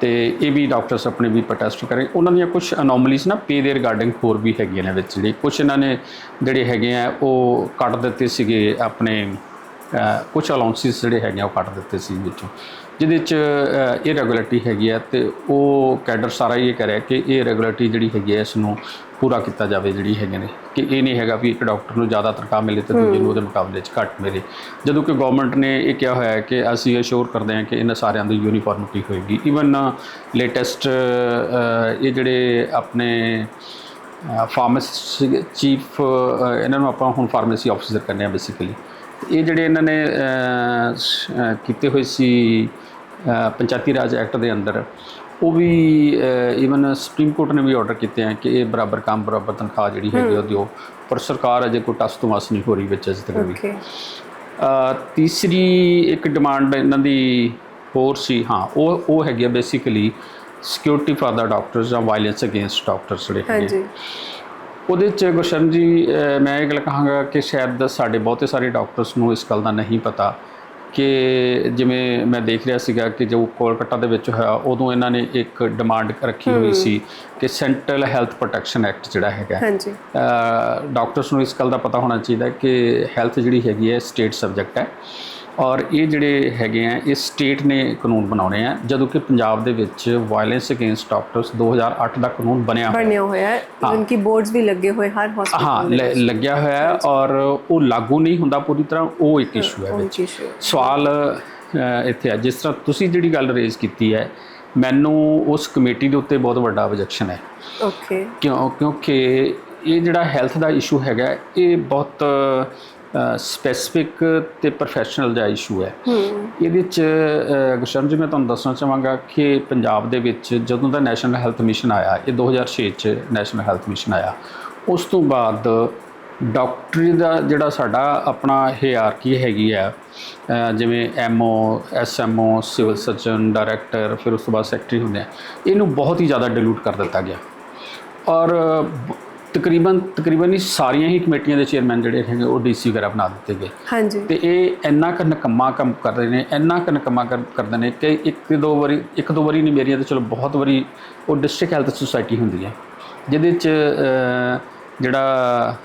S1: ਤੇ ਇਹ ਵੀ ਡਾਕਟਰਸ ਆਪਣੇ ਵੀ ਪ੍ਰੋਟੈਸਟ ਕਰੇ ਉਹਨਾਂ ਦੀਆਂ ਕੁਝ ਅਨੋਮਲੀਜ਼ ਨਾ ਪੇ ਦੇ ਰਿਗਾਰਡਿੰਗ ਹੋਰ ਵੀ ਹੈਗੀਆਂ ਨੇ ਵਿੱਚ ਜਿਹੜੀ ਕੁਝ ਇਹਨਾਂ ਨੇ ਜਿਹੜੇ ਹੈਗੇ ਆ ਉਹ ਕੱਟ ਦਿੱਤੇ ਸੀਗੇ ਆਪਣੇ ਕੁਝ ਅਲਾਉਂਸਿਸ ਜਿਹੜੇ ਹੈਗੇ ਆ ਉਹ ਕੱਟ ਦਿੱਤੇ ਸੀ ਵਿੱਚੋਂ। ਜਿਹਦੇ ਚ ਇਹ ਰੈਗੂਲੇਟਰੀ ਹੈਗੀ ਹੈ ਤੇ ਉਹ ਕੈਡਰ ਸਾਰਾ ਇਹ ਕਹਿ ਰਿਹਾ ਕਿ ਇਹ ਰੈਗੂਲੇਟਰੀ ਜਿਹੜੀ ਹੈਗੀ ਹੈ ਇਸ ਨੂੰ ਪੂਰਾ ਕੀਤਾ ਜਾਵੇ ਜਿਹੜੀ ਹੈਗੇ ਨੇ। ਕਿ ਇਹ ਨਹੀਂ ਹੈਗਾ ਵੀ ਇੱਕ ਡਾਕਟਰ ਨੂੰ ਜ਼ਿਆਦਾ ਤਨਖਾਹ ਮਿਲੇ ਤੇ ਦੂਜੇ ਨੂੰ ਉਹਦੇ ਮੁਕਾਬਲੇ 'ਚ ਘੱਟ ਮਿਲੇ। ਜਦੋਂ ਕਿ ਗਵਰਨਮੈਂਟ ਨੇ ਇਹ ਕਿਹਾ ਹੋਇਆ ਹੈ ਕਿ ਅਸੀਂ ਅਸ਼ੋਰ ਕਰਦੇ ਹਾਂ ਕਿ ਇਹਨਾਂ ਸਾਰਿਆਂ ਦੀ ਯੂਨੀਫਾਰਮਿਟੀ ਹੋਏਗੀ। ਈਵਨ ਲੇਟੈਸਟ ਇਹ ਜਿਹੜੇ ਆਪਣੇ ਫਾਰਮੇਸੀ ਚੀਫ ਇਹਨਾਂ ਨੂੰ ਆਪਾਂ ਹੁਣ ਫਾਰਮੇਸੀ ਆਫੀਸਰ ਕਹਿੰਦੇ ਆ ਬੇਸਿਕਲੀ ਇਹ ਜਿਹੜੇ ਇਹਨਾਂ ਨੇ ਕੀਤੇ ਹੋਏ ਸੀ ਪੰਚਾਇਤੀ ਰਾਜ ਐਕਟ ਦੇ ਅੰਦਰ ਉਹ ਵੀ ਈਵਨ ਸੁਪਰੀਮ ਕੋਰਟ ਨੇ ਵੀ ਆਰਡਰ ਕੀਤੇ ਆ ਕਿ ਇਹ ਬਰਾਬਰ ਕੰਮ ਬਰਾਬਰ ਤਨਖਾਹ ਜਿਹੜੀ ਹੈਗੀ ਉਹ ਦਿਓ ਪਰ ਸਰਕਾਰ ਅਜੇ ਕੋਈ ਟਸ ਤੋਂ ਮਸ ਨਹੀਂ ਹੋ ਰਹੀ ਵਿੱਚ ਅਜੇ ਤੱਕ ਵੀ। ਤੀਸਰੀ ਇੱਕ ਡਿਮਾਂਡ ਇਹਨਾਂ ਦੀ ਹੋਰ ਸੀ ਹਾਂ ਉਹ ਉਹ ਹੈਗੀ basically security for the doctors ਜਾਂ ਵਾਇਲੈਂਸ ਅਗੇਂਸਟ ਡਾਕਟਰਸ ਜਿਹੜੇ ਹੈਗੇ
S2: ਹਾਂਜੀ।
S1: ਉਹਦੇ ਚ ਗੁਰਸ਼ਰਨ ਜੀ ਮੈਂ ਇਹ ਗੱਲ ਕਹਾਂਗਾ ਕਿ ਸ਼ਾਇਦ ਸਾਡੇ ਬਹੁਤੇ ਸਾਰੇ ਡਾਕਟਰਸ ਨੂੰ ਇਸ ਗੱਲ ਦਾ ਨਹੀਂ ਪਤਾ ਕਿ ਜਿਵੇਂ ਮੈਂ ਦੇਖ ਰਿਹਾ ਸੀਗਾ ਕਿ ਜੋ ਕੋਲਕਾਤਾ ਦੇ ਵਿੱਚ ਹੋਇਆ ਉਦੋਂ ਇਹਨਾਂ ਨੇ ਇੱਕ ਡਿਮਾਂਡ ਰੱਖੀ ਹੋਈ ਸੀ ਕਿ ਸੈਂਟਰਲ ਹੈਲਥ ਪ੍ਰੋਟੈਕਸ਼ਨ ਐਕਟ ਜਿਹੜਾ ਹੈਗਾ।
S2: ਹਾਂਜੀ।
S1: ਡਾਕਟਰਸ ਨੂੰ ਇਸ ਗੱਲ ਦਾ ਪਤਾ ਹੋਣਾ ਚਾਹੀਦਾ ਕਿ ਹੈਲਥ ਜਿਹੜੀ ਹੈਗੀ ਹੈ ਸਟੇਟ ਸਬਜੈਕਟ ਹੈ। ਔਰ ਇਹ ਜਿਹੜੇ ਹੈਗੇ ਆ ਇਹ ਸਟੇਟ ਨੇ ਕਾਨੂੰਨ ਬਣਾਉਣੇ ਆ ਜਦੋਂ ਕਿ ਪੰਜਾਬ ਦੇ ਵਿੱਚ ਵਾਇਲੈਂਸ ਅਗੇਂਸਟ ਡਾਕਟਰਸ 2008 ਦਾ ਕਾਨੂੰਨ ਬਣਿਆ
S2: ਬਣਿਆ ਹੋਇਆ ਹੈ ਇਨਕੀ ਬੋਰਡਸ ਵੀ ਲੱਗੇ ਹੋਏ ਹਰ
S1: ਹਾਂ
S2: ਹਸਪੀਟਲ
S1: ਲ- ਲੱਗਿਆ ਹੋਇਆ ਹੈ ਔਰ ਉਹ ਲਾਗੂ ਨਹੀਂ ਹੁੰਦਾ ਪੂਰੀ ਤਰ੍ਹਾਂ ਉਹ ਇੱਕ ਇਸ਼ੂ ਹੈ ਵਿੱਚ। ਸਵਾਲ ਇੱਥੇ ਹੈ ਜਿਸ ਤਰ੍ਹਾਂ ਤੁਸੀਂ ਜਿਹੜੀ ਗੱਲ ਰੇਜ਼ ਕੀਤੀ ਹੈ ਮੈਨੂੰ ਉਸ ਕਮੇਟੀ ਦੇ ਉੱਤੇ ਬਹੁਤ ਵੱਡਾ ਆਬਜੈਕਸ਼ਨ ਹੈ।
S2: ਓਕੇ
S1: ਕਿਉਂ ਕਿਉਂਕਿ ਇਹ ਜਿਹੜਾ ਹੈਲਥ ਦਾ ਇਸ਼ੂ ਹੈਗਾ ਇਹ ਬਹੁਤ ਸਪੈਸਿਫਿਕ ਤੇ ਪ੍ਰੋਫੈਸ਼ਨਲ ਦਾ ਇਸ਼ੂ ਹੈ। ਇਹਦੇ ਚ ਅ, ਗੁਰਸ਼ਰਨ ਜੀ ਮੈਂ ਤੁਹਾਨੂੰ ਦੱਸਣਾ ਚਾਹਾਂਗਾ ਕਿ ਪੰਜਾਬ ਦੇ ਵਿੱਚ ਜਦੋਂ ਦਾ ਨੈਸ਼ਨਲ ਹੈਲਥ ਮਿਸ਼ਨ ਆਇਆ ਇਹ 2006 ਚ ਨੈਸ਼ਨਲ ਹੈਲਥ ਮਿਸ਼ਨ ਆਇਆ ਉਸ ਤੋਂ ਬਾਅਦ ਡਾਕਟਰੀ ਦਾ ਜਿਹੜਾ ਸਾਡਾ ਆਪਣਾ ਹਿਆਰਕੀ ਹੈਗੀ ਆ ਜਿਵੇਂ MO SMO civil surgeon director ਫਿਰ ਉਸ ਤੋਂ ਬਾਅਦ ਸੈਕਟਰੀ ਹੁੰਦੇ ਆ ਇਹਨੂੰ ਬਹੁਤ ਹੀ ਜ਼ਿਆਦਾ ਡਿਲੂਟ ਕਰ ਦਿੱਤਾ ਗਿਆ। ਔਰ ਤਕਰੀਬਨ ਤਕਰੀਬਨ ਹੀ ਸਾਰੀਆਂ ਹੀ ਕਮੇਟੀਆਂ ਦੇ ਚੇਅਰਮੈਨ ਜਿਹੜੇ ਹੈਗੇ ਉਹ ਡੀਸੀ ਵਗੈਰਾ ਬਣਾ ਦਿੱਤੇ ਗਏ।
S2: ਹਾਂਜੀ।
S1: ਤੇ ਇਹ ਇੰਨਾ ਕੁ ਨਕੰਮਾ ਕੰਮ ਕਰਦੇ ਨੇ ਇੰਨਾ ਕੁ ਨਕੰਮਾ ਕਰ- ਕਰਦੇ ਨੇ ਕਿ ਇੱਕ ਦੋ ਵਾਰੀ ਇੱਕ ਦੋ ਵਾਰੀ ਨਹੀਂ ਮੇਰੀਆਂ ਤੇ ਚਲੋ ਬਹੁਤ ਵਾਰੀ ਉਹ ਡਿਸਟ੍ਰਿਕਟ ਹੈਲਥ ਸੁਸਾਇਟੀ ਹੁੰਦੀ ਹੈ ਜਿਹਦੇ ਚ ਜਿਹੜਾ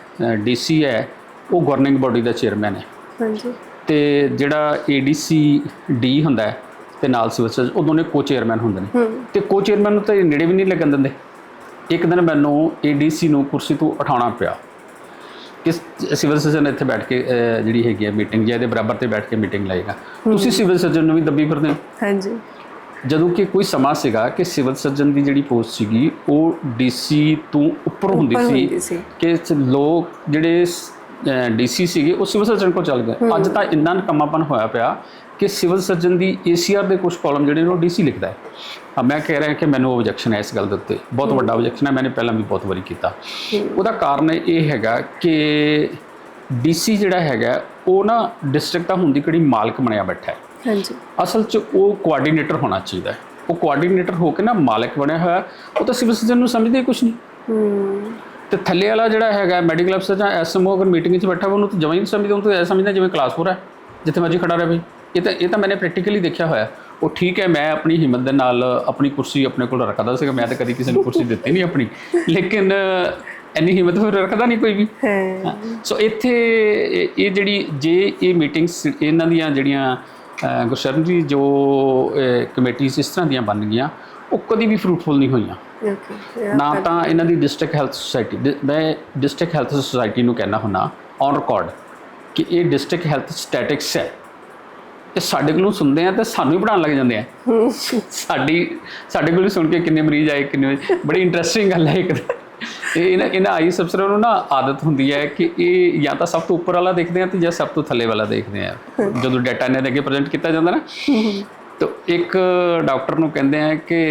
S1: ਡੀਸੀ ਹੈ ਉਹ ਗਵਰਨਿੰਗ ਬਾਡੀ ਦਾ ਚੇਅਰਮੈਨ ਹੈ।
S2: ਹਾਂਜੀ।
S1: ਤੇ ਜਿਹੜਾ ਏਡੀਸੀ ਡੀ ਹੁੰਦਾ ਹੈ ਤੇ ਨਾਲ ਸਿਵਲ ਸਰਜਨ ਉਹ ਦੋਨੇ ਕੋ ਚੇਅਰਮੈਨ ਹੁੰਦੇ ਨੇ। ਤੇ ਕੋ ਚੇਅਰਮੈਨ ਨੂੰ ਤਾਂ ਨੇੜੇ ਵੀ ਨਹੀਂ ਲੱਗਣ ਦਿੰਦੇ। ਇੱਕ ਦਿਨ ਮੈਨੂੰ ਏਡੀਸੀ ਨੂੰ ਕੁਰਸੀ ਤੋਂ ਉਠਾਉਣਾ ਪਿਆ। ਕਿ ਸਿਵਲ ਸਰਜਨ ਇੱਥੇ ਬੈਠ ਕੇ ਅਹ, ਜਿਹੜੀ ਹੈਗੀ ਹੈ ਮੀਟਿੰਗ ਜਾਂ ਇਹਦੇ ਬਰਾਬਰ ਤੇ ਬੈਠ ਕੇ ਮੀਟਿੰਗ ਲਾਏਗਾ ਤੁਸੀਂ ਸਿਵਲ ਸਰਜਨ ਨੂੰ ਵੀ ਦੱਬੀ ਫਿਰਦੇ ਹੋ?
S2: ਹਾਂਜੀ।
S1: ਜਦੋਂ ਕਿ ਕੋਈ ਸਮਾਂ ਸੀਗਾ ਕਿ ਸਿਵਲ ਸਰਜਨ ਦੀ ਜਿਹੜੀ ਪੋਸਟ ਸੀਗੀ ਉਹ ਡੀਸੀ ਤੋਂ ਉੱਪਰ ਹੁੰਦੀ ਸੀ ਕਿ ਸ- ਲੋਕ ਜਿਹੜੇ ਡੀਸੀ ਸੀਗੇ ਉਹ ਸਿਵਲ ਸਰਜਨ ਕੋਲ ਚੱਲ ਗਏ। ਅੱਜ ਤਾਂ ਇੰਨਾ ਨਕਮਾਪਨ ਹੋਇਆ ਪਿਆ ਕਿ ਸਿਵਲ ਸਰਜਨ ਦੀ ਏਸੀਆਰ ਦੇ ਕੁਝ ਕਾਲਮ ਜਿਹੜੇ ਨੇ ਉਹ ਡੀਸੀ ਲਿਖਦਾ ਹੈ। ਆ ਮੈਂ ਕਹਿ ਰਿਹਾ ਕਿ ਮੈਨੂੰ ਆਬਜੈਕਸ਼ਨ ਹੈ ਇਸ ਗੱਲ ਦੇ ਉੱਤੇ। ਬਹੁਤ ਵੱਡਾ ਆਬਜੈਕਸ਼ਨ ਹੈ ਮੈंने ਪਹਿਲਾਂ ਵੀ ਬਹੁਤ ਵਾਰੀ ਕੀਤਾ। ਉਹਦਾ ਕਾਰਨ ਇਹ ਹੈਗਾ ਕਿ ਡੀਸੀ ਜਿਹੜਾ ਹੈਗਾ ਉਹ ਨਾ ਡਿਸਟ੍ਰਿਕਟ ਦਾ ਹੁੰਦੀ ਕਿਹੜੀ ਮਾਲਕ ਬਣਿਆ ਬੈਠਾ ਹੈ।
S2: ਹਾਂਜੀ।
S1: ਅਸਲ 'ਚ ਉਹ ਕੋਆਰਡੀਨੇਟਰ ਹੋਣਾ ਚਾਹੀਦਾ ਹੈ। ਉਹ ਕੋਆਰਡੀਨੇਟਰ ਹੋ ਕੇ ਨਾ ਮਾਲਕ ਬਣਿਆ ਹੋਇਆ ਉਹ ਤਾਂ ਸਿਵਲ ਸਰਜਨ ਨੂੰ ਸਮਝਦੇ ਕੁਝ ਨਹੀਂ।
S2: ਹੂੰ।
S1: ਤੇ ਥੱਲੇ ਵਾਲਾ ਜਿਹੜਾ ਹੈਗਾ ਮੈਡੀਕਲ ਅਫਸਰ ਜਾਂ ਐਸਐਮਓ ਅਗਰ ਮੀਟਿੰਗ 'ਚ ਬੈਠਾ ਉਹਨੂੰ ਤਾਂ ਜਮਾਂ ਹੀ ਨਹੀਂ ਸਮਝਦਾ ਉਹਨੂੰ ਤਾਂ ਐਸਾ ਸਮਝਦਾ ਜਿਵੇਂ ਕਲਾਸ ਹੈ ਜਿੱਥੇ ਮਰਜ਼ੀ ਖੜਾ ਰਹੇ ਬਈ। ਇਹ ਤਾਂ ਇਹ ਤਾਂ ਮੈंने ਪ੍ਰੈਕਟੀਕਲੀ ਦੇਖਿਆ ਹੋਇਆ। ਉਹ ਠੀਕ ਹੈ ਮੈਂ ਆਪਣੀ ਹਿੰਮਤ ਦੇ ਨਾਲ ਆਪਣੀ ਕੁਰਸੀ ਆਪਣੇ ਕੋਲ ਰੱਖਦਾ ਸੀਗਾ ਮੈਂ ਤਾਂ ਕਦੀ ਕਿਸੇ ਨੂੰ ਕੁਰਸੀ ਦਿੱਤੀ ਨਹੀਂ ਆਪਣੀ। ਲੇਕਿਨ ਇੰਨੀ ਹਿੰਮਤ ਫਿਰ ਰੱਖਦਾ ਨਹੀਂ ਕੋਈ ਵੀ।
S2: ਹੈ।
S1: ਸੋ ਇੱਥੇ ਇਹ ਜਿਹੜੀ ਜੇ ਇਹ ਮੀਟਿੰਗਸ ਇਹਨਾਂ ਦੀਆਂ ਜਿਹੜੀਆਂ ਗੁਰਸ਼ਰਨ ਜੀ ਜੋ ਕਮੇਟੀਆਂ ਇਸ ਤਰ੍ਹਾਂ ਦੀਆਂ ਬਣ ਗਈਆਂ ਉਹ ਕਦੀ ਵੀ ਫਰੂਟਫੁਲ ਨਹੀਂ ਹੋਈਆਂ।
S2: ਓਕੇ
S1: ਨਾ ਤਾਂ ਇਹਨਾਂ ਦੀ ਡਿਸਟ੍ਰਿਕਟ ਹੈਲਥ ਸੁਸਾਇਟੀ ਮੈਂ ਡਿਸਟ੍ਰਿਕਟ ਹੈਲਥ ਸੁਸਾਇਟੀ ਨੂੰ ਕਹਿਣਾ ਹੁੰਨਾ ਔਨ ਰਿਕਾਰਡ ਕਿ ਇਹ ਡਿਸਟ੍ਰਿਕਟ ਹੈਲਥ ਸਟੈਟਿਕਸ ਹੈ। ਇਹ ਸਾਡੇ ਕੋਲੋਂ ਸੁਣਦੇ ਆ ਤੇ ਸਾਨੂੰ ਹੀ ਪੜਾਉਣ ਲੱਗ ਜਾਂਦੇ ਆ। ਸਾਡੀ, ਸਾਡੇ ਕੋਲ ਸੁਣ ਕੇ ਕਿੰਨੇ ਮਰੀਜ਼ ਆਏ, ਕਿੰਨੇ ਬੜੀ ਇੰਟਰਸਟਿੰਗ ਗੱਲ ਹੈ ਇੱਕ ਇਹ ਇਹਨਾਂ ਇਹਨਾਂ ਆਈ ਅਫਸਰਾਂ ਨੂੰ ਨਾ ਆਦਤ ਹੁੰਦੀ ਹੈ ਕਿ ਇਹ ਜਾਂ ਤਾਂ ਸਭ ਤੋਂ ਉੱਪਰ ਵਾਲਾ ਦੇਖਦੇ ਆ ਤੇ ਜਾਂ ਸਭ ਤੋਂ ਥੱਲੇ ਵਾਲਾ ਦੇਖਦੇ ਆ। ਜਦੋਂ ਡਾਟਾ ਇਹਨਾਂ ਦੇ ਅੱਗੇ ਪ੍ਰੈਜ਼ੈਂਟ ਕੀਤਾ ਜਾਂਦਾ ਨਾ, ਤਾਂ ਇੱਕ ਡਾਕਟਰ ਨੂੰ ਕਹਿੰਦੇ ਆ ਕਿ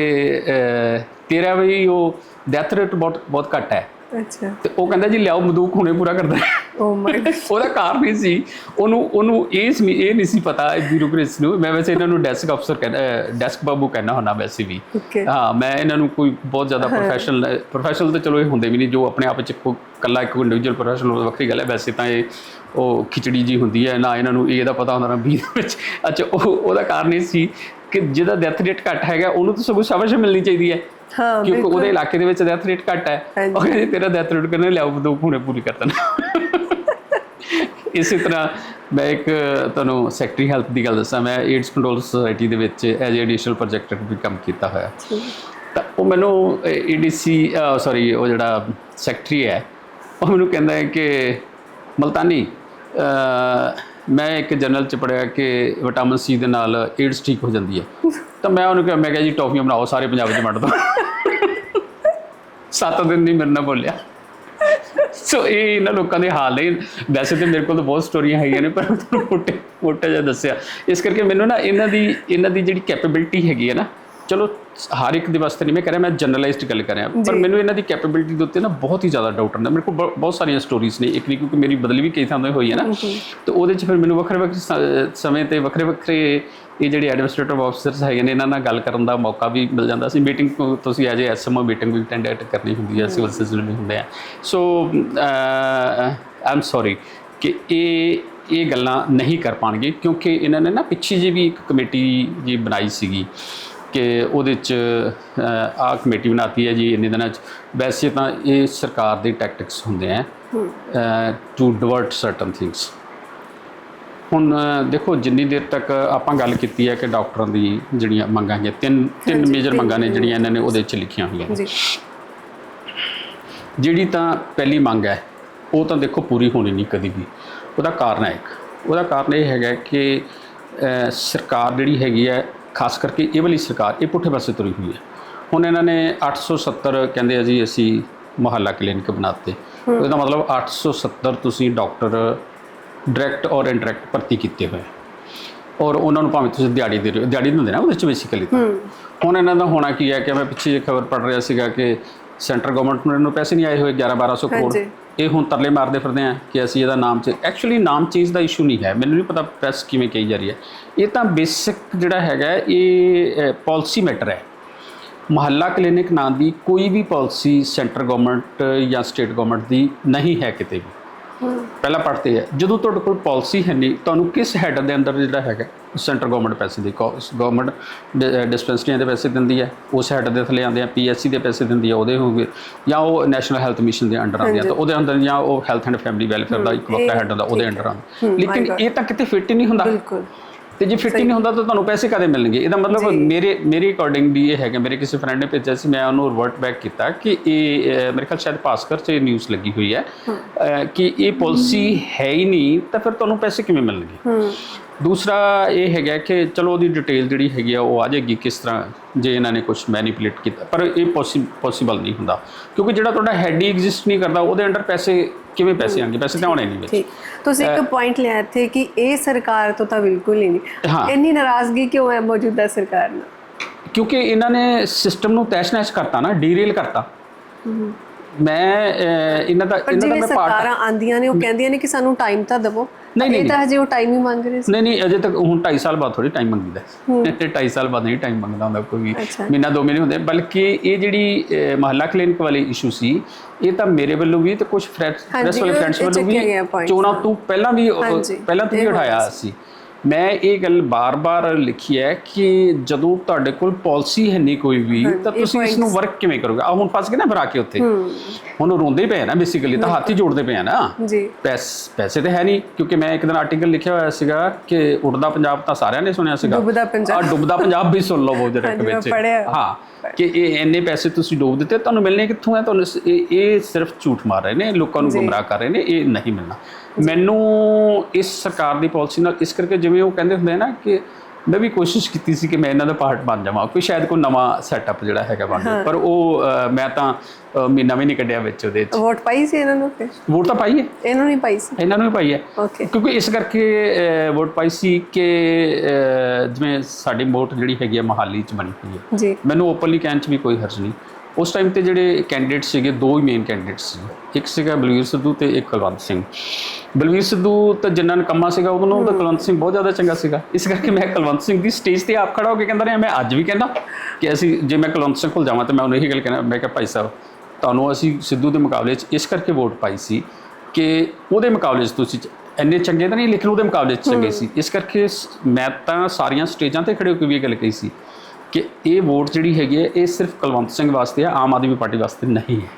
S1: ਤੇਰਾ ਵੀ ਉਹ ਡੈਥ ਰੇਟ ਬਹੁਤ ਬਹੁਤ ਘੱਟ ਹੈ।
S2: ਅੱਛਾ।
S1: ਤੇ ਉਹ ਕਹਿੰਦਾ ਜੀ ਲਿਆਓ ਬੰਦੂਕ ਹੁਣੇ ਪੂਰਾ ਕਰਦਾ।
S2: ਓ ਮਾਈ
S1: ਉਹਦਾ ਕਾਰਨ ਇਹ ਸੀ। ਉਹਨੂੰ ਉਹਨੂੰ ਇਹ ਸੀ- ਇਹ ਨਹੀਂ ਸੀ ਪਤਾ ਬਿਊਰੋਕ੍ਰੇਸੀ ਨੂੰ। ਮੈਂ ਵੈਸੇ ਇਹਨਾਂ ਨੂੰ ਡੈਸਕ ਅਫਸਰ ਕਹਿੰਦਾ ਡੈਸਕ ਬਾਬੂ ਕਹਿੰਦਾ ਹੁੰਦਾ ਵੈਸੇ ਵੀ। ਹਾਂ ਮੈਂ ਇਹਨਾਂ ਨੂੰ ਕੋਈ ਬਹੁਤ ਜ਼ਿਆਦਾ ਪ੍ਰੋਫੈਸ਼ਨਲ ਪ੍ਰੋਫੈਸ਼ਨਲ ਤਾਂ ਚਲੋ ਇਹ ਹੁੰਦੇ ਵੀ ਨਹੀਂ। ਜੋ ਆਪਣੇ ਆਪ ਵਿੱਚ ਇੱਕੋ ਕੱਲਾ ਇੱਕ ਇੰਡੀਵਿਜੂਅਲ ਪ੍ਰੋਫੈਸ਼ਨਲ ਵੱਖਰੀ ਗੱਲ ਹੈ। ਵੈਸੇ ਤਾਂ ਇਹ ਉਹ ਖਿਚੜੀ ਜੀ ਹੁੰਦੀ ਹੈ। ਨਾ ਇਹਨਾਂ ਨੂੰ ਇਹ ਦਾ ਪਤਾ ਹੁੰਦਾ ਨਾ ਬੀ ਦੇ ਵਿੱਚ। ਅੱਛਾ ਉਹ ਉਹਦਾ ਕਾਰਨ ਇਹ ਸੀ। ਕਿ ਜਿਹਦਾ ਡੈਥ ਰੇਟ ਘੱਟ ਹੈਗਾ ਉਹਨੂੰ ਤਾਂ ਸਗੋਂ ਸ਼ਾਬਾਸ਼ ਮਿਲਣੀ ਚਾਹੀਦੀ ਹੈ।
S2: ਹਾਂ
S1: ਕਿਉਂਕਿ ਉਹਦੇ ਇਲਾਕੇ ਦੇ ਵਿੱਚ ਡੈਥ ਰੇਟ ਘੱਟ ਹੈ। ਉਹ ਕਹਿੰਦੇ ਤੇਰਾ ਡੈਥ ਰੇਟ ਕਰਨੇ ਲਿਆਓ ਦੋ ਹੁਣੇ ਪੂਰੀ ਕਰ ਦੇਣਾ। ਇਸੇ ਤਰ੍ਹਾਂ ਮੈਂ ਇੱਕ ਤੁਹਾਨੂੰ ਸੈਕਟਰੀ ਹੈਲਥ ਦੀ ਗੱਲ ਦੱਸਾਂ। ਮੈਂ ਏਡਸ ਕੰਟਰੋਲ ਸੁਸਾਇਟੀ ਦੇ ਵਿੱਚ ਐਜ਼ ਐਡੀਸ਼ਨਲ ਪ੍ਰੋਜੈਕਟਰ ਵੀ ਕੰਮ ਕੀਤਾ ਹੋਇਆ। ਤਾਂ ਉਹ ਮੈਨੂੰ ਏਡੀਸੀ ਸੌਰੀ ਉਹ ਜਿਹੜਾ ਸੈਕਟਰੀ ਹੈ ਉਹ ਮੈਨੂੰ ਕਹਿੰਦਾ ਹੈ ਕਿ ਮਲਤਾਨੀ ਮੈਂ ਇੱਕ ਜਰਨਲ ਚ ਪੜਿਆ ਕਿ ਵਿਟਾਮਿਨ ਸੀ ਦੇ ਨਾਲ ਏਡਸ ਠੀਕ ਹੋ ਜਾਂਦੀ ਹੈ। ਤਾਂ ਮੈਂ ਉਹਨੂੰ ਕਿਹਾ, ਮੈਂ ਕਿਹਾ ਜੀ, ਟੌਫੀਆਂ ਬਣਾਓ, ਸਾਰੇ ਪੰਜਾਬ 'ਚ ਵੰਡ ਦਿਓ ਸੱਤ ਦਿਨ ਨਹੀਂ ਮੇਰੇ ਨਾਲ ਬੋਲਿਆ। ਸੋ ਇਹ ਇਹਨਾਂ ਲੋਕਾਂ ਦੇ ਹਾਲ ਨੇ। ਵੈਸੇ ਤੇ ਮੇਰੇ ਕੋਲ ਤਾਂ ਬਹੁਤ ਸਟੋਰੀਆਂ ਹੈਗੀਆਂ ਨੇ, ਪਰ ਤੁਹਾਨੂੰ ਮੋਟੇ ਮੋਟਾ ਜਿਹਾ ਦੱਸਿਆ। ਇਸ ਕਰਕੇ ਮੈਨੂੰ ਨਾ ਇਹਨਾਂ ਦੀ ਇਹਨਾਂ ਦੀ ਜਿਹੜੀ ਕੈਪੇਬਿਲਿਟੀ ਹੈਗੀ ਹੈ ਨਾ ਚਲੋ ਹਰ ਇੱਕ ਦੇ ਵਾਸਤੇ ਨਹੀਂ ਮੈਂ ਕਰ ਰਿਹਾ ਮੈਂ ਜਨਰਲਾਈਜ਼ਡ ਗੱਲ ਕਰ ਰਿਹਾ। ਪਰ ਮੈਨੂੰ ਇਹਨਾਂ ਦੀ ਕੈਪੇਬਿਲਿਟੀ ਦੇ ਉੱਤੇ ਨਾ ਬਹੁਤ ਹੀ ਜ਼ਿਆਦਾ ਡਾਊਟ ਹੁੰਦਾ। ਮੇਰੇ ਕੋਲ ਬਹੁ- ਬਹੁਤ ਸਾਰੀਆਂ ਸਟੋਰੀਜ਼ ਨੇ ਇੱਕ ਨਹੀਂ ਕਿਉਂਕਿ ਮੇਰੀ ਬਦਲੀ ਵੀ ਕਈ ਥਾਂ ਤੋਂ ਹੋਈ ਹੈ ਨਾ। ਤੇ ਉਹਦੇ 'ਚ ਫਿਰ ਮੈਨੂੰ ਵੱਖਰੇ ਵੱਖਰੇ ਸਮੇਂ ਤੇ ਵੱਖਰੇ ਵੱਖਰੇ ਇਹ ਜਿਹੜੇ ਐਡਮਿਨਿਸਟ੍ਰੇਟਿਵ ਆਫੀਸਰਸ ਹੈਗੇ ਨੇ ਇਹਨਾਂ ਨਾਲ ਗੱਲ ਕਰਨ ਦਾ ਮੌਕਾ ਵੀ ਮਿਲ ਜਾਂਦਾ। ਸੀ ਮੀਟਿੰਗ ਤੁਸੀਂ ਐਜ ਐਸਐਮਓ ਮੀਟਿੰਗ ਵੀ ਅਟੈਂਡ ਕਰਨੀ ਹੁੰਦੀ ਹੈ ਸਿਵਲ ਸਿਸਟਮ ਵੀ ਹੁੰਦੇ ਆ। ਸੋ ਆਈ ਐਮ ਸੌਰੀ ਕਿ ਇਹ ਇਹ ਗੱਲਾਂ ਨਹੀਂ ਕਰ ਪਾਣਗੇ ਕਿਉਂਕਿ ਇਹਨਾਂ ਨੇ ਨਾ ਪਿੱਛੇ ਜੇ ਵੀ ਇੱਕ ਕਮੇਟੀ ਜੀ ਬਣਾਈ ਸੀਗੀ। ਕਿ ਉਹਦੇ ਚ ਆ ਕਮੇਟੀ ਬਣਾਤੀ ਹੈ ਜੀ ਇੰਨੇ ਦਿਨਾਂ ਚ। ਵੈਸੇ ਤਾਂ ਇਹ ਸਰਕਾਰ ਦੇ ਟੈਕਟਿਕਸ ਹੁੰਦੇ ਆ ਟੂ ਡਿਵਰਟ ਸਰਟਨ ਥਿੰਗਸ ਹੁਣ ਦੇਖੋ ਜਿੰਨੀ ਦੇਰ ਤੱਕ ਆਪਾਂ ਗੱਲ ਕੀਤੀ ਹੈ ਕਿ ਡਾਕਟਰਾਂ ਦੀ ਜਿਹੜੀਆਂ ਮੰਗਾਂ ਹੈਗੀਆਂ ਤਿੰਨ ਤਿੰਨ ਮੇਜਰ ਮੰਗਾਂ ਨੇ ਜਿਹੜੀਆਂ ਇਹਨਾਂ ਨੇ ਉਹਦੇ ਚ ਲਿਖੀਆਂ ਹੋਈਆਂ
S2: ਜੀ।
S1: ਜਿਹੜੀ ਤਾਂ ਪਹਿਲੀ ਮੰਗ ਹੈ ਉਹ ਤਾਂ ਦੇਖੋ ਪੂਰੀ ਹੋਣੀ ਨਹੀਂ ਕਦੀ ਵੀ। ਉਹਦਾ ਕਾਰਨ ਹੈ ਇੱਕ। ਉਹਦਾ ਕਾਰਨ ਇਹ ਹੈਗਾ ਕਿ ਸਰਕਾਰ ਜਿਹੜੀ ਹੈਗੀ ਹੈ ਖਾਸ ਕਰਕੇ ਇਹ ਵਾਲੀ ਸਰਕਾਰ ਇਹ ਪੁੱਠੇ ਪਾਸੇ ਤੁਰੀ ਹੋਈ ਹੈ। ਹੁਣ ਇਹਨਾਂ ਨੇ 870 ਕਹਿੰਦੇ ਆ ਜੀ ਅਸੀਂ ਮੁਹੱਲਾ ਕਲੀਨਿਕ ਬਣਾਤੇ। ਉਹਦਾ ਮਤਲਬ 870 ਤੁਸੀਂ ਡਾਕਟਰ ਡਾਇਰੈਕਟ ਔਰ ਇਨਡਾਇਰੈਕਟ ਭਰਤੀ ਕੀਤੇ ਹੋਏ। ਔਰ ਉਹਨਾਂ ਨੂੰ ਭਾਵੇਂ ਤੁਸੀਂ ਦਿਹਾੜੀ ਦੇ ਰਹੇ ਹੋ ਦਿਹਾੜੀ ਨਹੀਂ ਦੇਣਾ ਉਹਦੇ ਚ ਬੇਸਿਕਲੀ ਹੁਣ ਇਹਨਾਂ ਦਾ ਹੋਣਾ ਕੀ ਹੈ ਕਿ ਮੈਂ ਪਿੱਛੇ ਜੇ ਖਬਰ ਪੜ ਰਿਹਾ ਸੀਗਾ ਕਿ ਸੈਂਟਰ ਗਵਰਨਮੈਂਟ ਨੂੰ ਪੈਸੇ ਨਹੀਂ ਆਏ ਹੋਏ 11 1200 ਕਰੋੜ। ਇਹ ਹੁਣ ਤਰਲੇ ਮਾਰਦੇ ਫਿਰਦੇ ਆ ਕਿ ਅਸੀਂ ਇਹਦਾ ਨਾਮ ਚ ਐਕਚੁਅਲੀ ਨਾਮ ਚੇਂਜ ਦਾ ਇਸ਼ੂ ਨਹੀਂ ਹੈ। ਮੈਨੂੰ ਨਹੀਂ ਪਤਾ ਪ੍ਰੈਸ ਕਿਵੇਂ ਕਹੀ ਜਾ ਰਹੀ ਹੈ। ਇਹ ਤਾਂ ਬੇਸਿਕ ਜਿਹੜਾ ਹੈਗਾ ਇਹ ਪਾਲਿਸੀ ਮੈਟਰ ਹੈ। ਮੁਹੱਲਾ ਕਲੀਨਿਕ ਨਾਂ ਦੀ ਕੋਈ ਵੀ ਪਾਲਿਸੀ ਸੈਂਟਰ ਗਵਰਨਮੈਂਟ ਜਾਂ ਸਟੇਟ ਗਵਰਨਮੈਂਟ ਦੀ ਨਹੀਂ ਹੈ ਕਿਤੇ ਵੀ। ਪਹਿਲਾ ਪੜਤੇ ਹੈ। ਜਦੋਂ ਤੁਹਾਡੇ ਕੋਲ ਪਾਲਿਸੀ ਹੈ ਨਹੀਂ ਤੁਹਾਨੂੰ ਕਿਸ ਹੈਡ ਦੇ ਅੰਦਰ ਜਿਹੜਾ ਹੈਗਾ ਸੈਂਟਰ ਗਵਰਨਮੈਂਟ ਪੈਸੇ ਦੀ ਗਵਰਨਮੈਂਟ ਡਿਸਪੈਂਸਰੀਆਂ ਦੇ ਪੈਸੇ ਦਿੰਦੀ ਹੈ ਉਸ ਹੈਡ ਦੇ ਥੱਲੇ ਆਉਂਦੇ ਆ ਪੀਐਸਸੀ ਦੇ ਪੈਸੇ ਦਿੰਦੀ ਹੈ ਉਹਦੇ ਹੋਗੇ ਜਾਂ ਉਹ ਨੈਸ਼ਨਲ ਹੈਲਥ ਮਿਸ਼ਨ ਦੇ ਅੰਡਰ ਆਉਂਦੇ ਆ ਤਾਂ ਉਹਦੇ ਅੰਦਰ ਜਾਂ ਉਹ ਹੈਲਥ ਐਂਡ ਫੈਮਿਲੀ ਵੈਲਫੇਅਰ ਦਾ ਇੱਕ ਵੱਖਰਾ ਹੈਡ ਹੁੰਦਾ ਉਹਦੇ ਅੰਡਰ ਆਉਂਦਾ। ਲੇਕਿਨ ਇਹ ਤਾਂ ਕਿਤੇ ਫਿੱਟ ਹੀ ਨਹੀਂ ਹੁੰਦਾ।
S2: ਬਿਲਕੁਲ।
S1: ਤੇ ਜੇ ਫਿੱਟ ਹੀ ਨਹੀਂ ਹੁੰਦਾ ਤਾਂ ਤੁਹਾਨੂੰ ਪੈਸੇ ਕਦੇ ਮਿਲਣਗੇ? ਇਹਦਾ ਮਤਲਬ ਮੇਰੇ ਮੇਰੇ ਅਕੋਰਡਿੰਗ ਵੀ ਇਹ ਹੈਗਾ ਮੇਰੇ ਕਿਸੇ ਫਰੈਂਡ ਨੇ ਭੇਜਿਆ ਸੀ ਮੈਂ ਉਹਨੂੰ ਰਿਵਰਟ ਬੈਕ ਕੀਤਾ ਕਿ ਇਹ ਮੇਰੇ ਖਿਆਲ ਸ਼ਾਇਦ ਭਾਸਕਰ 'ਚ ਨਿਊਜ਼ ਲੱਗੀ ਹੋਈ ਹੈ। ਕਿ ਇਹ ਪਾਲਿਸੀ ਹੈ ਹੀ ਨਹੀਂ ਤਾਂ ਫਿਰ ਤੁਹਾਨੂੰ ਪੈਸੇ ਕਿਵੇਂ ਮਿਲਣਗੇ? ਦੂਸਰਾ ਇਹ ਹੈਗਾ ਕਿ ਚਲੋ ਉਹਦੀ ਡਿਟੇਲ ਜਿਹੜੀ ਹੈਗੀ ਆ ਉਹ ਆ ਜਾਏਗੀ ਕਿਸ ਤਰ੍ਹਾਂ ਜੇ ਇਹਨਾਂ ਨੇ ਕੁਝ ਮੈਨੀਪੂਲੇਟ ਕੀਤਾ ਪਰ ਇਹ ਪੋਸੀਬਲ ਨਹੀਂ ਹੁੰਦਾ। ਕਿਉਂਕਿ ਜਿਹੜਾ ਤੁਹਾਡਾ ਹੈਡ ਹੀ ਐਗਜ਼ਿਸਟ ਨਹੀਂ ਕਰਦਾ ਉਹਦੇ ਅੰਡਰ ਪੈਸੇ ਕਿਵੇਂ ਪੈਸੇ ਆਣਗੇ ਪੈਸੇ ਤਾਂ ਆਉਣੇ ਨਹੀਂ ਵਿੱਚ।
S2: ਠੀਕ। ਤੁਸੀਂ ਇੱਕ ਪੁਆਇੰਟ ਲਿਆ ਇੱਥੇ ਕਿ ਇਹ ਸਰਕਾਰ ਤੋਂ ਤਾਂ ਬਿਲਕੁਲ ਹੀ। ਨਹੀਂ। ਇੰਨੀ ਨਾਰਾਜ਼ਗੀ ਕਿਉਂ ਹੈ ਮੌਜੂਦਾ ਸਰਕਾਰ ਨਾਲ?
S1: ਕਿਉਂਕਿ ਇਹਨਾਂ ਨੇ ਸਿਸਟਮ ਨੂੰ ਤੈਸ਼-ਨੈਸ਼ ਕਰਤਾ ਨਾ ਡੀਰੇਲ ਕਰਤਾ। ਮੈਂ ਇਹਨਾਂ ਦਾ ਇਹਨਾਂ ਦਾ ਮੈਂ ਪਾਰਟ
S2: ਸਰਕਾਰਾਂ ਆਂਦੀਆਂ ਨੇ ਉਹ ਕਹਿੰਦੀਆਂ ਨੇ ਕਿ ਸਾਨੂੰ ਟਾਈਮ ਤਾਂ ਦਿਵੋ।
S1: ਨਹੀਂ, ਨਹੀਂ,
S2: ਇਹ ਤਾਂ ਹਜੇ ਉਹ ਟਾਈਮ ਹੀ ਮੰਗ ਰਹੇ ਸੀ।
S1: ਨਹੀਂ ਨਹੀਂ ਅਜੇ ਤੱਕ ਹੁਣ 2.5 ਸਾਲ ਬਾਅਦ ਥੋੜੀ ਟਾਈਮ ਮੰਗਦਾ ਹੈ। 2.5 ਸਾਲ ਬਾਅਦ ਨਹੀਂ ਟਾਈਮ ਮੰਗਦਾ ਹੁੰਦਾ ਕੋਈ ਵੀ। ਮਹੀਨਾ ਦੋ ਮਹੀਨੇ ਹੁੰਦੇ ਬਲਕਿ ਇਹ ਜਿਹੜੀ ਮਹੱਲਾ ਕਲੀਨਿਕ ਵਾਲੀ ਇਸ਼ੂ ਸੀ ਇਹ ਤਾਂ ਮੇਰੇ ਵੱਲੋਂ ਵੀ ਤੇ ਕੁਝ ਫਰੈਂਡਸ ਵਾਲੇ ਫਰੈਂਡਸ ਵੀ। ਚੋਣਾਂ ਤੋਂ ਪਹਿਲਾਂ ਵੀ ਪਹਿਲਾਂ ਤੋਂ ਵੀ ਉਠਾਇਆ ਸੀ। ਮੈਂ ਇਹ ਗੱਲ ਬਾਰ-ਬਾਰ ਲਿਖੀ ਹੈ ਕਿ ਜਦੋਂ ਤੁਹਾਡੇ ਕੋਲ ਪਾਲਿਸੀ ਹੈ ਨਹੀਂ ਕੋਈ ਵੀ ਤਾਂ ਤੁਸੀਂ ਇਸ ਨੂੰ ਵਰਕ ਕਿਵੇਂ ਕਰੋਗੇ? ਆ ਹੁਣ ਫਸ ਗਏ ਨਾ ਫਿਰ ਆ ਕੇ ਉੱਥੇ। ਹੁਣ ਰੋਂਦੇ ਪਏ ਨਾ ਬੇਸਿਕਲੀ ਤਾਂ ਹੱਥ ਹੀ ਜੋੜਦੇ ਪਏ ਆ ਨਾ।
S2: ਜੀ।
S1: ਪੈਸ ਤੇ ਹੈ ਨਹੀਂ ਕਿਉਂਕਿ ਮੈਂ ਇੱਕ ਦਿਨ ਆਰਟੀਕਲ ਲਿਖਿਆ ਹੋਇਆ ਸੀਗਾ ਕਿ ਉੜਦਾ ਪੰਜਾਬ ਤਾਂ ਸਾਰਿਆਂ ਨੇ ਸੁਣਿਆ ਸੀਗਾ।
S2: ਡੁੱਬਦਾ ਪੰਜਾਬ।
S1: ਆ ਡੁੱਬਦਾ ਪੰਜਾਬ ਵੀ ਸੁਣ ਲਓ ਉਹ ਜਿਹੜੇ
S2: ਹਾਂਜੀ, ਮੈਂ
S1: ਵਿੱਚ। ਹਾਂ ਕਿ ਇਹ ਇੰਨੇ ਪੈਸੇ ਤੁਸੀਂ ਡੋਬ ਦਿੱਤੇ ਤੁਹਾਨੂੰ ਮਿਲਣੇ ਕਿੱਥੋਂ ਹੈ ਤੁਹਾਨੂੰ ਇਹ ਸਿਰਫ ਝੂਠ ਮਾਰ ਰਹੇ ਨੇ ਲੋਕਾਂ ਨੂੰ ਗੁੰਮਰਾਹ ਕਰ ਰਹੇ ਨੇ ਇਹ ਨਹੀਂ ਮਿਲਣਾ। ਮੈਨੂੰ ਇਸ ਸਰਕਾਰ ਦੀ ਪਾਲਿਸੀ ਨਾਲ ਇਸ ਕਰਕੇ ਜਿਵੇਂ ਉਹ ਕਹਿੰਦੇ ਹੁੰਦੇ ਨਾ ਕਿ ਮੈਂ ਵੀ ਕੋਸ਼ਿਸ਼ ਕੀਤੀ ਸੀ ਕਿ ਮੈਂ ਇਹਨਾਂ ਦਾ ਪਾਰਟ ਬਣ ਜਾਵਾਂ ਕੋਈ ਸ਼ਾਇਦ ਕੋਈ ਨਵਾਂ ਸੈਟਅਪ ਜਿਹੜਾ ਹੈਗਾ ਬਣ ਜਾਵੇ। ਪਰ ਉਹ ਮੈਂ ਤਾਂ ਮਹੀਨਾ ਵੀ ਨਹੀਂ ਕੱਢਿਆ ਵਿੱਚ ਉਹਦੇ ਚ।
S2: ਵੋਟ ਪਾਈ ਸੀ ਇਹਨਾਂ ਨੂੰ ਫਿਰ?
S1: ਵੋਟ ਤਾਂ ਪਾਈ ਹੈ।
S2: ਇਹਨੂੰ ਨਹੀਂ ਪਾਈ ਸੀ?
S1: ਇਹਨਾਂ ਨੂੰ ਵੀ ਪਾਈ ਹੈ। ਕਿਉਂਕਿ ਇਸ ਕਰਕੇ ਵੋਟ ਪਾਈ ਸੀ ਕਿ ਜਿਵੇਂ ਸਾਡੀ ਵੋਟ ਜਿਹੜੀ ਹੈਗੀ ਹੈ ਮਹਾਲੀ ਚ ਬਣੀ ਹੋਈ ਹੈ।
S2: ਜੀ।
S1: ਮੈਨੂੰ ਓਪਨਲੀ ਕਹਿਣ ਚ ਵੀ ਕੋਈ ਹਰਜ ਨਹੀਂ। ਉਸ ਟਾਈਮ ਤੇ ਜਿਹੜੇ ਕੈਂਡੀਡੇਟ ਸੀਗੇ ਦੋ ਹੀ ਮੇਨ ਕੈਂਡੀਡੇਟ ਸੀ। ਇੱਕ ਸੀਗਾ ਬਲਵੀਰ ਸਿੱਧੂ ਤੇ ਇੱਕ ਕੁਲਵੰਤ ਸਿੰਘ। ਬਲਵੀਰ ਸਿੱਧੂ ਤਾਂ ਜਿੰਨਾ ਨਕਮਾ ਸੀਗਾ ਉਦੋਂ ਨਾਲੋਂ ਤਾਂ ਕੁਲਵੰਤ ਸਿੰਘ ਬਹੁਤ ਜ਼ਿਆਦਾ ਚੰਗਾ ਸੀਗਾ। ਇਸ ਕਰਕੇ ਮੈਂ ਕੁਲਵੰਤ ਸਿੰਘ ਦੀ ਸਟੇਜ ਤੇ ਆਪ ਖੜਾ ਹੋ ਕੇ ਕਹਿੰਦਾ ਰਿਹਾ ਮੈਂ ਅੱਜ ਵੀ ਕਹਿੰਦਾ ਕਿ ਅਸੀਂ ਜੇ ਮੈਂ ਕੁਲਵੰਤ ਸਿੰਘ ਕੋਲ ਜਾਵਾਂ ਤਾਂ ਮੈਂ ਉਹਨੂੰ ਇਹੀ ਗੱਲ ਕਹਿਣਾ ਮੈਂ ਕਿਹਾ ਭਾਈ ਸਾਹਿਬ ਤੁਹਾਨੂੰ ਅਸੀਂ ਸਿੱਧੂ ਦੇ ਮੁਕਾਬਲੇ 'ਚ ਇਸ ਕਰਕੇ ਵੋਟ ਪਾਈ ਸੀ ਕਿ ਉਹਦੇ ਮੁਕਾਬਲੇ 'ਚ ਤੁਸੀਂ ਇੰਨੇ ਚੰਗੇ ਤਾਂ ਨਹੀਂ ਲੇਕਿਨ ਉਹਦੇ ਮੁਕਾਬਲੇ 'ਚ ਚੰਗੇ ਸੀ। ਇਸ ਕਰਕੇ ਮੈਂ ਤਾਂ ਸਾਰੀਆਂ ਸਟੇਜਾਂ ਤੇ ਖੜੇ ਹੋ ਕੇ ਵੀ ਇਹ ਗੱਲ ਕਹੀ ਸੀ ਕਿ ਇਹ ਵੋਟ ਜਿਹੜੀ ਹੈਗੀ ਹੈ ਇਹ ਸਿਰਫ ਕੁਲਵੰਤ ਸਿੰਘ ਵਾਸਤੇ ਹੈ ਆਮ ਆਦਮੀ ਪਾਰਟੀ ਵਾਸਤੇ ਨਹੀਂ ਹੈ।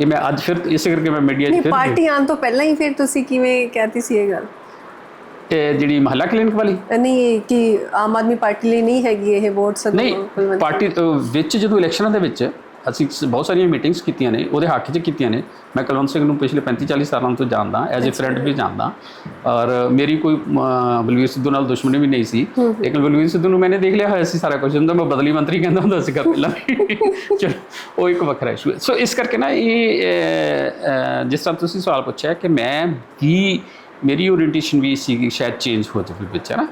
S1: ਇਹ ਮੈਂ ਅੱਜ ਫਿਰ ਇਸੇ ਕਰਕੇ ਮੈਂ ਮੀਡੀਆ 'ਚ ਫਿਰ
S2: ਪਾਰਟੀ ਆਉਣ ਤੋਂ ਪਹਿਲਾਂ ਹੀ ਫਿਰ ਤੁਸੀਂ ਕਿਵੇਂ ਕਹਿਤੀ ਸੀ ਇਹ ਗੱਲ?
S1: ਇਹ ਜਿਹੜੀ ਮਹੱਲਾ ਕਲੀਨਿਕ ਵਾਲੀ?
S2: ਨਹੀਂ ਕਿ ਆਮ ਆਦਮੀ ਪਾਰਟੀ ਲਈ ਨਹੀਂ ਹੈਗੀ ਇਹ ਵੋਟ ਸਗੋਂ
S1: ਨਹੀਂ ਪਾਰਟੀ ਵਿੱਚ ਜਦੋਂ ਇਲੈਕਸ਼ਨਾਂ ਦੇ ਵਿੱਚ ਅਸੀਂ ਬਹੁਤ ਸਾਰੀਆਂ ਮੀਟਿੰਗਸ ਕੀਤੀਆਂ ਨੇ ਉਹਦੇ ਹੱਕ 'ਚ ਕੀਤੀਆਂ ਨੇ। ਮੈਂ ਕੁਲਵੰਤ ਸਿੰਘ ਨੂੰ ਪਿਛਲੇ 35 40 ਸਾਲਾਂ ਤੋਂ ਜਾਣਦਾ ਐਜ਼ ਅ ਫਰੈਂਡ ਵੀ ਜਾਣਦਾ। ਔਰ ਮੇਰੀ ਕੋਈ ਬਲਵੀਰ ਸਿੱਧੂ ਨਾਲ ਦੁਸ਼ਮਣੀ ਵੀ ਨਹੀਂ ਸੀ। ਲੇਕਿਨ ਬਲਵੀਰ ਸਿੱਧੂ ਨੂੰ ਮੈंने ਦੇਖ ਲਿਆ ਹੋਇਆ ਸੀ ਸਾਰਾ ਕੁਝ ਹੁੰਦਾ ਮੈਂ ਬਦਲੀ ਮੰਤਰੀ ਕਹਿੰਦਾ ਹੁੰਦਾ ਸੀਗਾ ਪਹਿਲਾਂ ਚਲੋ ਉਹ ਇੱਕ ਵੱਖਰਾ ਇਸ਼ੂ ਹੈ। ਸੋ ਇਸ ਕਰਕੇ ਨਾ ਇਹ ਜਿਸ ਤਰ੍ਹਾਂ ਤੁਸੀਂ ਸਵਾਲ ਪੁੱਛਿਆ ਕਿ ਮੈਂ ਵੀ ਮੇਰੀ ਓਰੀਐਂਟੇਸ਼ਨ ਵੀ ਸੀ ਸ਼ਾਇਦ ਚੇਂਜ ਹੋ ਜਾਵੇ ਵਿੱਚ ਹੈ ਨਾ?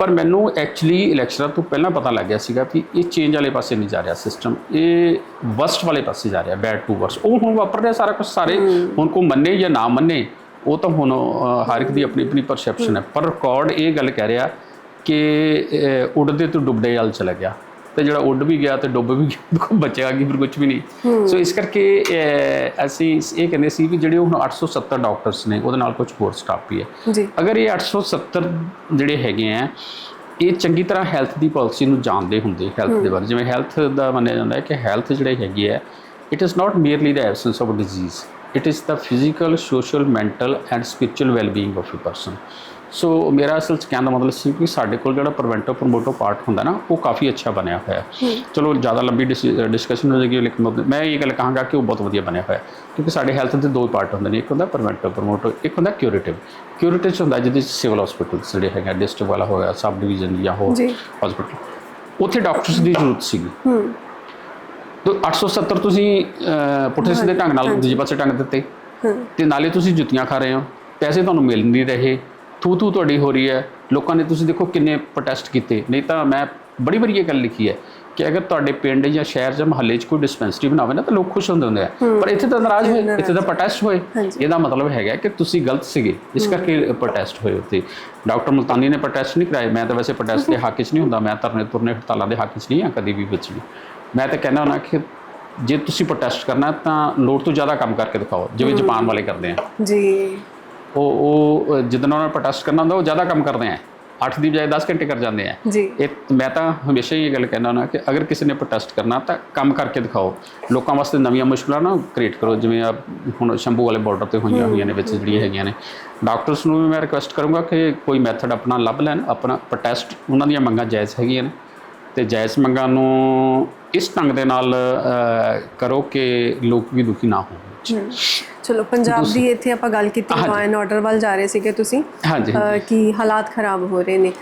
S1: ਪਰ ਮੈਨੂੰ ਐਕਚੁਅਲੀ ਇਲੈਕਸ਼ਨਾਂ ਤੋਂ ਪਹਿਲਾਂ ਪਤਾ ਲੱਗ ਗਿਆ ਸੀਗਾ ਕਿ ਇਹ ਚੇਂਜ ਵਾਲੇ ਪਾਸੇ ਨਹੀਂ ਜਾ ਰਿਹਾ ਸਿਸਟਮ ਇਹ ਵਸਟ ਵਾਲੇ ਪਾਸੇ ਜਾ ਰਿਹਾ ਬੈਡ ਟੂ ਵਰਸ ਉਹ ਹੁਣ ਵਾਪਰ ਰਿਹਾ ਸਾਰਾ ਕੁਝ ਸਾਰੇ ਹੁਣ ਕੋ ਮੰਨੇ ਜਾਂ ਨਾ ਮੰਨੇ ਉਹ ਤਾਂ ਹੁਣ ਹਰ ਇੱਕ ਦੀ ਆਪਣੀ ਆਪਣੀ ਪਰਸੈਪਸ਼ਨ ਹੈ। ਪਰ ਰਿਕਾਰਡ ਇਹ ਗੱਲ ਕਹਿ ਰਿਹਾ ਕਿ ਉੱਡਦੇ ਤੋਂ ਡੁੱਬਦੇ ਵੱਲ ਚਲਾ ਗਿਆ। ਤੇ ਜਿਹੜਾ ਉੱਡ ਵੀ ਗਿਆ ਤੇ ਡੁੱਬ ਵੀ ਗਿਆ ਕੋਈ ਬਚਿਆ ਕੀ ਫਿਰ ਕੁਝ ਵੀ ਨਹੀਂ। ਸੋ ਇਸ ਕਰਕੇ ਅਸੀਂ ਇਹ ਕਹਿੰਦੇ ਸੀ ਵੀ ਜਿਹੜੇ ਹੁਣ 870 ਡਾਕਟਰਸ ਨੇ ਉਹਦੇ ਨਾਲ ਕੁਝ ਹੋਰ ਸਟਾਫ ਵੀ ਹੈ।
S2: ਜੀ।
S1: ਅਗਰ ਇਹ 870 ਜਿਹੜੇ ਹੈਗੇ ਆ ਇਹ ਚੰਗੀ ਤਰ੍ਹਾਂ ਹੈਲਥ ਦੀ ਪਾਲਿਸੀ ਨੂੰ ਜਾਣਦੇ ਹੁੰਦੇ ਹੈਲਥ ਦੇ ਬਾਰੇ। ਜਿਵੇਂ ਹੈਲਥ ਦਾ ਮੰਨਿਆ ਜਾਂਦਾ ਹੈ ਕਿ ਹੈਲਥ ਜਿਹੜੇ ਹੈਗੀ ਹੈ it is not merely the absence of disease it is the physical social mental and spiritual wellbeing of a person so ਮੇਰਾ ਅਸਲ ਚ ਕਹਿਣ ਦਾ ਮਤਲਬ ਸੀ ਕਿ ਸਾਡੇ ਕੋਲ ਜਿਹੜਾ ਪ੍ਰੀਵੈਂਟਿਵ ਪ੍ਰਮੋਟਿਵ ਪਾਰਟ ਹੁੰਦਾ ਨਾ ਉਹ ਕਾਫੀ ਅੱਛਾ ਬਣਿਆ ਹੋਇਆ ਹੈ। ਚਲੋ ਜ਼ਿਆਦਾ ਲੰਬੀ ਡਿਸਕਸ਼ਨ ਹੋ ਜਾਏਗੀ ਲੇਕਿਨ ਮੈਂ- ਇਹ ਗੱਲ ਕਹਾਂਗਾ ਕਿ ਉਹ ਬਹੁਤ ਵਧੀਆ ਬਣਿਆ ਹੋਇਆ ਹੈ। ਕਿਉਂਕਿ ਸਾਡੇ ਹੈਲਥ ਦੇ ਦੋ ਪਾਰਟ ਹੁੰਦੇ ਨੇ ਇੱਕ ਹੁੰਦਾ ਪ੍ਰੀਵੈਂਟਿਵ ਪ੍ਰਮੋਟਿਵ ਇੱਕ ਹੁੰਦਾ ਕਿਊਰੇਟਿਵ ਕਿਊਰੇਟਿਵ ਹੁੰਦਾ ਜਿਹਦੇ 'ਚ ਸਿਵਲ ਹਸਪੀਟਲਸ ਜਿਹੜੇ ਹੈਗੇ ਡਿਸਟ੍ਰਿਕਟ ਵਾਲਾ ਹੋਇਆ ਸਬ ਡਿਵੀਜ਼ਨ ਜਾਂ ਹੋਰ। ਹਸਪੀਟਲ ਉੱਥੇ ਡਾਕਟਰਸ ਦੀ ਜ਼ਰੂਰਤ ਸੀਗੀ।
S2: ਹੂੰ।
S1: ਤੋ 870 ਤੁਸੀਂ ਪੁੱਠੇ ਸਿੱਧੇ ਢੰਗ ਨਾਲ ਦੂਜੇ ਪਾਸੇ ਟੰਗ ਦਿੱਤੇ। ਤੇ ਨਾਲੇ ਤੁਸੀਂ ਜੁੱਤੀਆਂ ਖਾ ਰਹੇ ਹੋ। ਪੈਸੇ ਤੁਹਾਨੂੰ ਮਿਲ ਨਹੀਂ ਰਹੇ। ਥੂ ਥੂ ਤੁਹਾਡੀ ਹੋ ਰਹੀ ਹੈ। ਲੋਕਾਂ ਨੇ ਤੁਸੀਂ ਦੇਖੋ ਕਿੰਨੇ ਪ੍ਰੋਟੈਸਟ ਕੀਤੇ। ਨਹੀਂ ਤਾਂ ਮੈਂ ਬੜੀ ਵਾਰੀ ਇਹ ਗੱਲ ਲਿਖੀ ਹੈ ਕਿ ਅਗਰ ਤੁਹਾਡੇ ਪਿੰਡ ਜਾਂ ਸ਼ਹਿਰ ਜਾਂ ਮਹੱਲੇ 'ਚ ਕੋਈ ਡਿਸਪੈਂਸਰੀ ਬਣਾਵੇ ਨਾ ਤਾਂ ਲੋਕ ਖੁਸ਼ ਹੁੰਦੇ ਹੁੰਦੇ ਆ। ਪਰ ਇੱਥੇ ਤਾਂ ਨਾਰਾਜ਼ ਹੋਏ ਇੱਥੇ ਤਾਂ ਪ੍ਰੋਟੈਸਟ ਹੋਏ। ਇਹਦਾ ਮਤਲਬ ਹੈਗਾ ਕਿ ਤੁਸੀਂ ਗਲਤ ਸੀਗੇ। ਇਸ ਕਰਕੇ ਪ੍ਰੋਟੈਸਟ ਹੋਏ ਉੱਥੇ। ਡਾਕਟਰ ਮੁਲਤਾਨੀ ਨੇ ਪ੍ਰੋਟੈਸਟ ਨਹੀਂ ਕਰਾਏ। ਮੈਂ ਤਾਂ ਵੈਸੇ ਪ੍ਰੋਟੈਸਟ ਦੇ ਹੱਕ 'ਚ ਨਹੀਂ ਹੁੰਦਾ। ਮੈਂ ਧਰਨੇ ਤੁਰਨੇ ਹੜਤਾਲਾਂ ਦੇ ਹੱਕ 'ਚ ਨਹੀਂ ਆ ਕਦੀ ਵੀ ਵਿੱਚ ਵੀ। ਮੈਂ ਤਾਂ ਕਹਿੰਦਾ ਹੁੰਦਾ ਕਿ ਜੇ ਤੁਸੀਂ ਪ੍ਰੋਟੈਸਟ ਕਰਨਾ ਤਾਂ ਲੋੜ ਤੋਂ ਜ਼ਿਆਦਾ ਕੰਮ ਕਰਕੇ ਦਿਖਾਓ। ਜਿਵੇਂ ਜਾਪਾਨ ਵਾਲੇ ਕਰਦੇ ਆ।
S2: ਜੀ।
S1: ਉਹ ਉਹ ਜਦੋਂ ਉਹਨਾਂ ਨੇ ਪ੍ਰੋਟੈਸਟ ਕਰਨਾ ਹੁੰਦਾ ਉਹ ਜ਼ਿਆਦਾ ਕੰਮ ਕਰਦੇ ਆ। 8 ਦੀ ਬਜਾਏ 10 ਘੰਟੇ ਕਰ ਜਾਂਦੇ ਆ।
S2: ਜੀ।
S1: ਇਹ ਮੈਂ ਤਾਂ ਹਮੇਸ਼ਾ ਹੀ ਇਹ ਗੱਲ ਕਹਿੰਦਾ ਹੁੰਦਾ ਕਿ ਅਗਰ ਕਿਸੇ ਨੇ ਪ੍ਰੋਟੈਸਟ ਕਰਨਾ ਤਾਂ ਕੰਮ ਕਰਕੇ ਦਿਖਾਓ। ਲੋਕਾਂ ਵਾਸਤੇ ਨਵੀਆਂ ਮੁਸ਼ਕਲਾਂ ਨਾ ਕ੍ਰੀਏਟ ਕਰੋ। ਜਿਵੇਂ ਆ ਹੁਣ ਸ਼ੰਭੂ ਵਾਲੇ ਬਾਰਡਰ ਤੇ ਹੋਈਆਂ ਹੋਈਆਂ ਨੇ ਵਿੱਚ ਜਿਹੜੀਆਂ ਹੈਗੀਆਂ ਨੇ। ਡਾਕਟਰਸ ਨੂੰ ਵੀ ਮੈਂ ਰਿਕੁਐਸਟ ਕਰੂੰਗਾ ਕਿ ਕੋਈ ਮੈਥਡ ਆਪਣਾ ਲੱਭ ਲੈਣ। ਆਪਣਾ ਪ੍ਰੋਟੈਸਟ ਉਹਨਾਂ ਦੀਆਂ ਮੰਗਾਂ ਜਾਇਜ਼ ਹੈਗੀਆਂ ਨੇ। ਤੇ ਜਾਇਜ਼ ਮੰਗਾਂ ਨੂੰ ਇਸ ਢੰਗ ਦੇ ਨਾਲ ਕਰੋ ਕਿ ਲੋਕ ਵੀ ਦੁਖੀ ਨਾ ਹੋਣ।
S2: ਚਲੋ ਪੰਜਾਬ ਦੀ ਇੱਥੇ ਆਪਾਂ ਗੱਲ ਕੀਤੀ ਲਾਅ ਐਂਡ ਆਰਡਰ ਵੱਲ ਜਾ ਰਹੇ ਸੀਗੇ ਤੁਸੀਂ।
S1: ਹਾਂਜੀ
S2: ਕਿ ਹਾਲਾਤ ਖਰਾਬ ਹੋ ਰਹੇ ਨੇ।